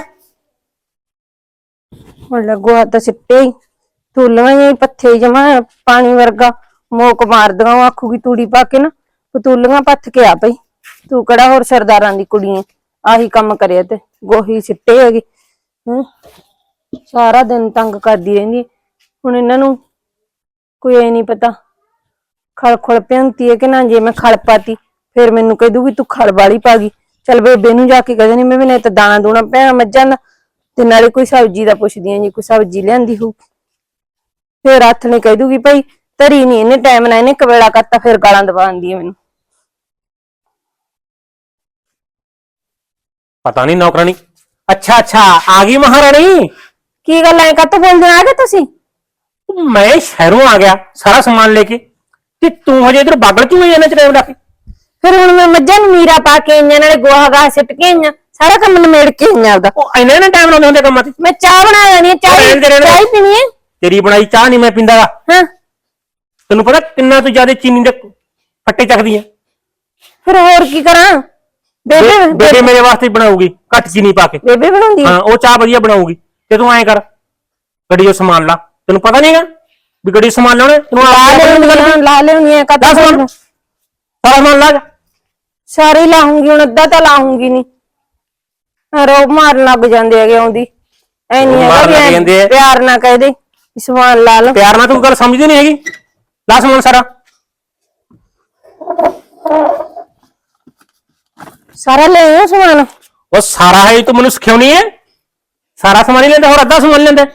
ਹੁਣ ਲੱਗੋ ਤਾਂ ਸਿੱਟੇ ਹੀ। ਤੂਲਾਂ ਹੀ ਪੱਥੇ ਜਮਾ ਪਾਣੀ ਵਰਗਾ। ਮੋਕ ਉਹ ਆਖੂਗੀ ਤੂੜੀ ਪਾ ਕੇ ਨਾ। ਪਤੂਲੀਆਂ ਪੱਥ ਕੇ ਆ ਪਈ। ਤੂੰ ਕਿਹੜਾ ਹੋਰ ਸਰਦਾਰਾਂ ਦੀ ਕੁੜੀ ਐ ਆਹੀ ਕੰਮ ਕਰਿਆ ਤੇ ਗੋਹੀ ਸਿੱਟੇ ਹੈਗੇ। ਹੈਂ। ਸਾਰਾ ਦਿਨ ਤੰਗ ਕਰਦੀ ਰਹਿੰਦੀ ਹੁਣ ਇਹਨਾਂ ਨੂੰ ਕੋਈ ਐ ਨਹੀਂ ਪਤਾ ਖਲ ਖਲ ਪੈਂਤੀ ਹੈ ਕਿ ਨਾ, ਜੇ ਮੈਂ ਖਲ ਪਾਤੀ, ਫਿਰ ਮੈਨੂੰ ਕਹਿ ਦੂਗੀ ਤੂੰ ਖਲ ਵਾਲੀ ਪਾ ਗਈ। ਚਲ ਬੇਬੇ ਨੂੰ ਜਾ ਕੇ ਕਹਿ ਦੇਣੀ ਮੈਂ ਵੀ ਨਹੀਂ ਤਾਂ ਦਾਣਾ ਦੂਣਾ ਪਿਆ ਮੱਝਾਂ ਦਾ ਤੇ ਨਾਲੇ ਕੋਈ ਸਬਜ਼ੀ ਦਾ ਪੁੱਛਦੀ ਆਂ ਜੀ ਕੋਈ ਸਬਜ਼ੀ ਲਿਆਂਦੀ ਹੋ ਫਿਰ ਹੱਥ ਨੇ ਕਹਿ ਦੂਗੀ ਭਾਈ ਧਰੀ ਨਹੀਂ ਇਹਨੇ ਟਾਈਮ ਨਾਲ, ਇਹਨੇ ਕਵੇਲਾ ਕਰਤਾ, ਫਿਰ ਗਾਲਾਂ ਦਵਾਉਂਦੀ ਹੈ ਮੈਨੂੰ। ਪਤਾ ਨਹੀਂ ਨੌਕਰਾਨੀ ਅੱਛਾ ਅੱਛਾ, ਆ ਗਈ ਮਹਾਰਾਣੀ। ਕੀ ਗੱਲ ਐ ਕੱਤ ਬੋਲਦੇ ਆ ਗਏ ਤੁਸੀਂ? ਮੈਂ ਸ਼ਹਿਰੋਂ ਆ ਗਿਆ ਸਾਰਾ ਸਮਾਨ ਲੈ ਕੇ। ਤੇ ਤੂੰ ਹਜੇ ਇਧਰ ਬਾਗਲ ਚੋਂ ਹੀ ਇਹਨਾਂ ਚ ਟਾਈਮ ਰੱਖ ਫਿਰ ਹੁਣ ਮੈਂ ਮੱਝਾਂ ਨੂੰ ਨੀਰਾ ਪਾ ਕੇ ਆਈਆਂ ਨਾਲੇ ਗੋਹਾ ਗਾਹ ਸਿੱਟ ਕੇ ਆਈਆਂ ਸਾਰਾ ਕੰਮ ਨਿਮੇੜ ਕੇ ਆਈਆਂ ਆਪਦਾ। ਉਹ ਇੰਨੇ ਨੇ ਟਾਈਮ ਲਾਉਂਦੇ ਹੁੰਦੇ ਕੰਮਾਂ ਤੇ? ਮੈਂ ਚਾਹ ਬਣਾ ਲੈਣੀ ਹੈ ਚਾਹ ਰਹਿਣ ਦੇ, ਰਹਿਣ ਦੇ। ਚਾਹ ਹੀ ਪੀਣੀ ਹੈ ਤੇਰੀ ਬਣਾਈ ਚਾਹ ਨਹੀਂ ਮੈਂ ਪੀਂਦਾ। ਗਾ। ਹਾਂ। ਤੈਨੂੰ ਪਤਾ ਕਿੰਨਾ ਤੂੰ ਜ਼ਿਆਦਾ ਚੀਨੀ ਦੇ ਫੱਟੇ ਚੱਕਦੀ ਐ ਫਿਰ ਹੋਰ ਕੀ ਕਰਾਂ? ਬੇਬੇ ਬੇਬੇ ਮੇਰੇ ਵਾਸਤੇ ਬਣਾਉਗੀ ਘੱਟ ਚੀਨੀ ਪਾ ਕੇ। ਬੇਬੇ ਬਣਾਉਂਦੀ ਹਾਂ ਉਹ ਚਾਹ ਵਧੀਆ ਬਣਾਉਗੀ ਤੇ ਤੂੰ ਐਂ ਕਰ ਗੱਡੀ 'ਚੋਂ ਸਮਾਨ ਲਾ। ਤੈਨੂੰ ਪਤਾ ਨਹੀਂਗਾ ਵੀ ਗੱਡੀ 'ਚ ਸਮਾਨ ਲਾਉਣਾ ਤੈਨੂੰ ਲਾ ਲੈਣੀ ਹੈ ਲਾ ਲੈਣੀ ਹੈ ਲਾ ਸਮਾਨ। ਸਾਰਾ ਸਮਾਨ ਲਾ ਜਾ। ਸਾਰੀ ਲਾਉਂਗੀ ਹੁਣ ਅੱਧਾ ਤਾਂ ਲਾਉਂਗੀ ਨਹੀਂ ਰੋਬ ਮਾਰਨ ਲੱਗ ਜਾਂਦੇ ਹੈਗੇ ਆਉਂਦੀ। ਐ ਨਹੀਂ ਹੈਗਾ ਮਾਰਨ ਵੀ ਲੱਗ ਐਂ ਜਾਂਦੇ ਆ। ਪਿਆਰ ਨਾ ਕਹਿ ਦੇ ਵੀ ਸਮਾਨ ਲਾ ਲਓ। ਪਿਆਰ ਨਾਲ ਤੂੰ ਗੱਲ ਸਮਝਦੀ ਨਹੀਂ ਹੈਗੀ। ਲਾ ਸਮਾਨ ਸਾਰਾ। ਸਾਰਾ ਲੈ ਆਇਓ ਸਮਾਨ? ਉਹ ਸਾਰਾ ਹੈ ਤੂੰ ਮੈਨੂੰ ਸਿਖਾਉਣੀ ਹੈ। ਸਾਰਾ ਸਮਾਨ ਹੀ ਲੈਂਦਾ ਹੋਰ ਅੱਧਾ ਸਮਾਨ ਲੈਂਦਾ।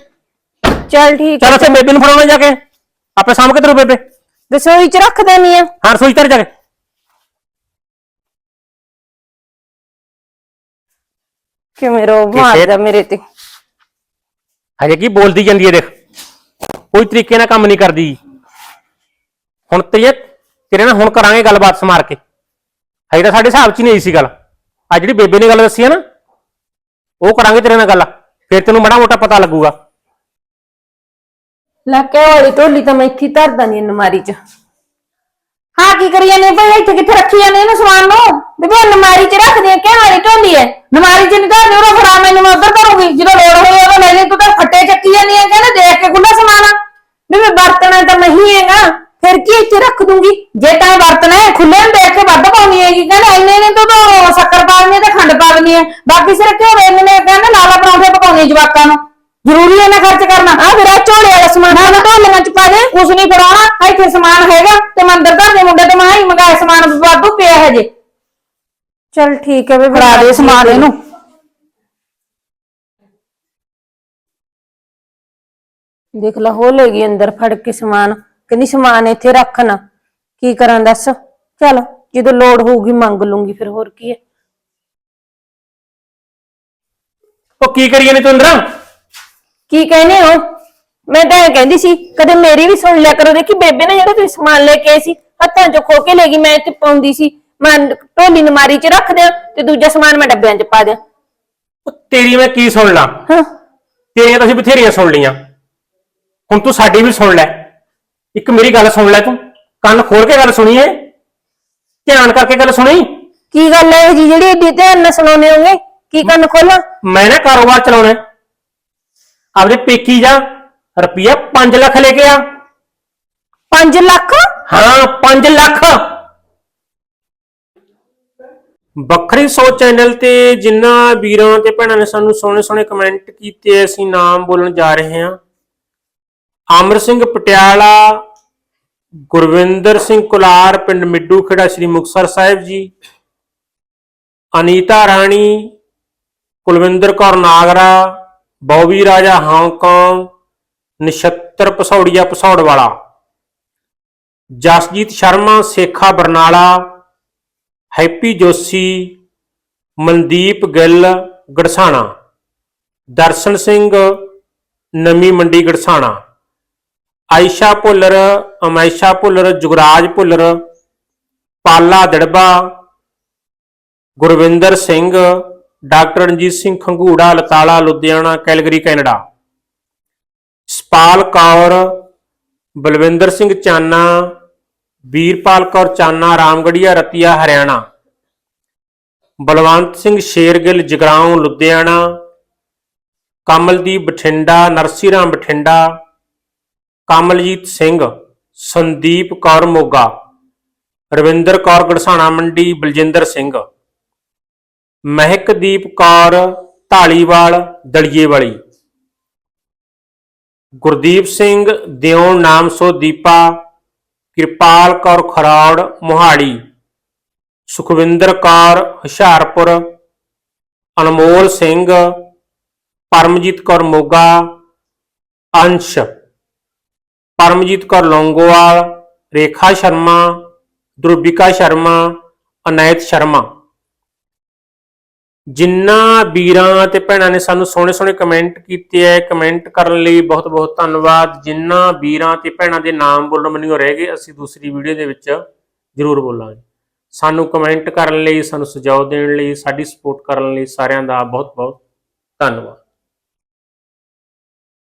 ਚੱਲ ਠੀਕ ਚਲ ਹੈ ਉੱਥੇ ਬੇਬੇ ਨੂੰ ਫੜਾਉਣਾ ਜਾ ਕੇ। ਆਪੇ ਸਾਂਭ ਕੇ ਤੇਰੇ ਬੇਬੇ। ਰਸੋਈ ਚ ਰੱਖ ਦੇਣੀ ਆ। ਹਾਂ ਰਸੋਈ ਤਰ ਜਾ ਕੇ। ਕਿਵੇਂ ਰੋਬ ਮਾਰਦਾ ਮੇਰੇ ਤੇ। ਹਜੇ ਕੀ ਬੋਲਦੀ ਜਾਂਦੀ ਹੈ ਦੇਖ। ਕੋਈ ਤਰੀਕੇ ਨਾਲ ਕੰਮ ਨਹੀਂ ਕਰਦੀ। ਹੁਣ ਤੇ ਤੇਰੇ ਨਾਲ ਹੁਣ ਕਰਾਂਗੇ ਗੱਲਬਾਤ ਸਮਾਰ ਕੇ। ਹਜੇ ਤਾਂ ਸਾਡੇ ਹਿਸਾਬ 'ਚ ਹੀ ਨਹੀਂ ਆਈ ਸੀ ਗੱਲ। ਆ ਜਿਹੜੀ ਬੇਬੇ ਨੇ ਗੱਲ ਦੱਸੀ ਹੈ ਨਾ ਉਹ ਕਰਾਂਗੇ ਤੇਰੇ ਨਾਲ ਗੱਲ। ਫਿਰ ਤੈਨੂੰ ਬੜਾ ਮੋਟਾ ਪਤਾ ਲੱਗੂਗਾ। ਲੱਕੇ ਵਾਲੀ ਢੋਲੀ ਤਾਂ ਮੈਂ ਇੱਥੇ ਹੀ ਧਰ ਦਣੀ ਨਮਾਰੀ ਚ। ਹਾਂ, ਕੀ ਕਰੀ ਜਾਂਦੇ ਭਾਈ? ਇੱਥੇ ਕਿੱਥੇ ਰੱਖੀ ਜਾਂਦੇ ਇਹਨੂੰ ਸਮਾਨ ਨੂੰ? ਬੇਬੇ ਉਹ ਚ ਰੱਖ ਦੇ ਕਿਹ ਵਾਲੀ ਢੋਲੀ ਐ? ਨਮਾਰੀ ਚ ਨਿਕਾਲ ਦੇ ਉਹ ਫੜਾ ਮੈਨੂੰ, ਮੈਂ ਉਧਰ ਕਰੂੰਗੀ ਜਦੋਂ ਲੋੜ ਹੋਈ ਉਦੋਂ ਲੈ ਲਈ, ਤੂੰ ਤਾਂ ਫੱਟੇ ਚੱਕੀ ਜਾਂਦੀ ਆ, ਕਹਿੰਦੇ ਦੇਖ ਕੇ ਖੁੱਲਾ ਸਮਾਨ ਆ। ਬੇਬੇ, ਵਰਤਣਾ ਤਾਂ ਨਹੀਂ ਹੈਗਾ। ਫਿਰ ਕੀ ਇੱਥੇ ਰੱਖ ਦੂੰਗੀ? ਜੇ ਤਾਂ ਪਕਾਉਣੇ ਜਵਾਕਾਂ ਨੂੰ। ਜ਼ਰੂਰੀ ਹੈ ਨਾ ਖਰਚ ਕਰਨਾ। ਆ ਫਿਰ ਆਹ ਝੋਲੇ ਵਾਲਾ ਸਮਾਨ ਨਾ ਢੋਲੀਆਂ ਚ ਪਾ ਦੇ ਕੁਛ ਨਹੀਂ ਫੜਾਉਣਾ। ਇੱਥੇ ਸਮਾਨ ਹੈਗਾ ਤੇ ਮੰਦਰ ਘਰ ਦੇ ਮੁੰਡੇ ਤੇ ਮੈਂ ਹੀ ਮੰਗਾਇਆ ਸਮਾਨ ਵਾਧੂ ਪਿਆ ਹੈ ਜੇ ਚਲ ਠੀਕ ਹੈ ਬੇਬੇ ਫੜਾ ਦੇ ਸਮਾਨ ਇਹਨੂੰ। ਦੇਖ ਲਾ ਹੋ ਲੈ ਗਈ ਅੰਦਰ ਫੜ ਕੇ ਸਮਾਨ। ਕਹਿੰਦੀ ਸਮਾਨ ਇੱਥੇ ਰੱਖ ਨਾ। ਕੀ ਕਰਾਂ ਦੱਸ? ਚਲ ਜਦੋਂ ਲੋੜ ਹੋਊਗੀ ਮੰਗ ਲੂੰਗੀ ਫਿਰ ਹੋਰ ਕੀ ਹੈ? ਉਹ ਕੀ ਕਰੀਏ ਨੇ ਤੂੰ ਅੰਦਰ? ਕੀ ਕਹਿੰਦੇ ਹੋ? ਮੈਂ ਤਾਂ ਇਹ ਕਹਿੰਦੀ ਸੀ ਕਦੇ ਮੇਰੀ ਵੀ ਸੁਣ ਲਿਆ ਕਰੋ ਦੇਖੀ ਬੇਬੇ ਨੇ ਜਿਹੜਾ ਤੁਸੀਂ ਸਮਾਨ ਲੈ ਕੇ ਆਏ ਸੀ ਹੱਥਾਂ 'ਚ ਖੋ ਕੇ ਲੈ ਗਈ ਮੈਂ ਇੱਥੇ ਪਾਉਂਦੀ ਸੀ। ਮੈਂ ਢੋਲੀ ਨਮਾਰੀ 'ਚ ਰੱਖ ਦਿਆਂ ਤੇ ਦੂਜਾ ਸਮਾਨ ਮੈਂ ਡੱਬਿਆਂ 'ਚ ਪਾ ਦਿਆਂ। ਉਹ ਤੇਰੀ ਮੈਂ ਕੀ ਸੁਣ ਲਾਂ? ਹਾਂ। ਤੇਰੀਆਂ ਤਾਂ ਅਸੀਂ ਬਥੇਰੀਆਂ ਸੁਣ ਲਈਆਂ। ਹੁਣ ਤੂੰ ਸਾਡੀ ਵੀ ਸੁਣ ਲੈ। ਇੱਕ ਮੇਰੀ ਗੱਲ ਸੁਣ ਲੈ ਤੂੰ। ਕੰਨ ਖੋਲ ਕੇ ਗੱਲ ਸੁਣੀਏ ਧਿਆਨ ਕਰਕੇ ਗੱਲ ਸੁਣੀ। ਕੀ ਗੱਲ ਹੈ ਜੀ ਜਿਹੜੀ ਏਡੀ ਧਿਆਨ ਨਾਲ ਸੁਣਾਉਨੇ ਹੋਗੇ? ਕੀ ਕੰਨ ਖੋਲਾਂ? ਮੈਂ ਨਾ ਕਾਰੋਬਾਰ ਚਲਾਉਣਾ ਹੈ। ਆਪਦੇ ਪੇਕੀ ਜਾ ਰੁਪਿਆ 5 ਲੱਖ ਲੈ ਕੇ ਆ। 5 ਲੱਖ? ਹਾਂ 5 ਲੱਖ। ਵੱਖਰੀ ਸੋਚ ਚੈਨਲ ਤੇ ਜਿੰਨਾ ਵੀਰਾਂ ਤੇ ਭੈਣਾਂ ਨੇ ਸਾਨੂੰ ਸੋਹਣੇ ਸੋਹਣੇ ਕਮੈਂਟ ਕੀਤੇ ਅਸੀਂ ਨਾਮ ਬੋਲਣ ਜਾ ਰਹੇ ਹਾਂ। ਅਮਰ ਸਿੰਘ ਪਟਿਆਲਾ ਗੁਰਵਿੰਦਰ ਸਿੰਘ ਕੁਲਾਰ ਪਿੰਡ ਮਿੱਡੂ ਖੇੜਾ ਸ੍ਰੀ ਮੁਕਤਸਰ ਸਾਹਿਬ ਜੀ ਅਨੀਤਾ ਰਾਣੀ ਕੁਲਵਿੰਦਰ ਕੌਰ ਨਾਗਰਾ ਬੌਬੀ ਰਾਜਾ ਹਾਂਗਕਾਂਗ ਨਛੱਤਰ ਪਸੌੜੀਆ ਪਸੌੜ ਵਾਲਾ ਜਸਜੀਤ ਸ਼ਰਮਾ, ਸੇਖਾ ਬਰਨਾਲਾ, ਹੈਪੀ ਜੋਸ਼ੀ, ਮਨਦੀਪ ਗਿੱਲ, ਗੜਸਾਣਾ। ਦਰਸ਼ਨ ਸਿੰਘ ਨਵੀਂ Mandi, ਗੜਸਾਣਾ। Ayesha Bhullar, ਅਮੈਸ਼ਾ Bhullar, Jugraj Bhullar, Pala Darba, Gurwinder Singh doctor Ranjit Singh Khangura, Latala, Ludhiana, Calgary, Canada. Sapal Kaur, Balwinder Singh Chana, Veerpal Kaur Chana Ramgarhia Ratia, Haryana. Balwant Singh Shergill, Jagraon, Ludhiana. Kamaldeep Bathinda, Narsiram Bathinda. Kamaljit Singh, Sandeep Kaur Moga. Ravinder Kaur Garsana Mandi, Baljinder Singh. Mehakdeep Kaur Dhaliwal ਦਲੀਏ ਵਾਲੀ ਗੁਰਦੀਪ ਸਿੰਘ ਦਿਉ ਨਾਮ ਸੋ ਦੀਪਾ, ਕਿਰਪਾਲ ਕੌਰ ਖਰੌੜ ਮੁਹਾੜੀ ਸੁਖਵਿੰਦਰ ਕੌਰ, ਹੁਸ਼ਿਆਰਪੁਰ। ਅਨਮੋਲ ਸਿੰਘ, ਪਰਮਜੀਤ ਕੌਰ ਮੋਗਾ, ਅੰਸ਼। ਪਰਮਜੀਤ ਕੌਰ ਲੌਂਗੋਵਾਲ, ਰੇਖਾ ਸ਼ਰਮਾ ਧਰੁਵਿਕਾ ਸ਼ਰਮਾ, ਅਨੈਤ ਸ਼ਰਮਾ। ਜਿੰਨਾ ਵੀਰਾਂ ਤੇ ਭੈਣਾਂ ਨੇ ਸਾਨੂੰ ਸੋਹਣੇ ਸੋਹਣੇ ਕਮੈਂਟ ਕੀਤੇ ਐ ਕਮੈਂਟ ਕਰਨ ਲਈ ਬਹੁਤ ਬਹੁਤ ਧੰਨਵਾਦ। ਜਿੰਨਾ ਵੀਰਾਂ ਤੇ ਭੈਣਾਂ ਦੇ ਨਾਮ ਬੋਲਣ ਮੈਨੂੰ ਰਹਿ ਗਏ, ਅਸੀਂ ਦੂਸਰੀ ਵੀਡੀਓ ਦੇ ਵਿੱਚ ਜ਼ਰੂਰ ਬੋਲਾਂਗੇ। ਸਾਨੂੰ ਕਮੈਂਟ ਕਰਨ ਲਈ, ਸਾਨੂੰ ਸੁਝਾਅ ਦੇਣ ਲਈ, ਸਾਡੀ ਸਪੋਰਟ ਕਰਨ ਲਈ ਸਾਰਿਆਂ ਦਾ ਬਹੁਤ ਬਹੁਤ ਧੰਨਵਾਦ।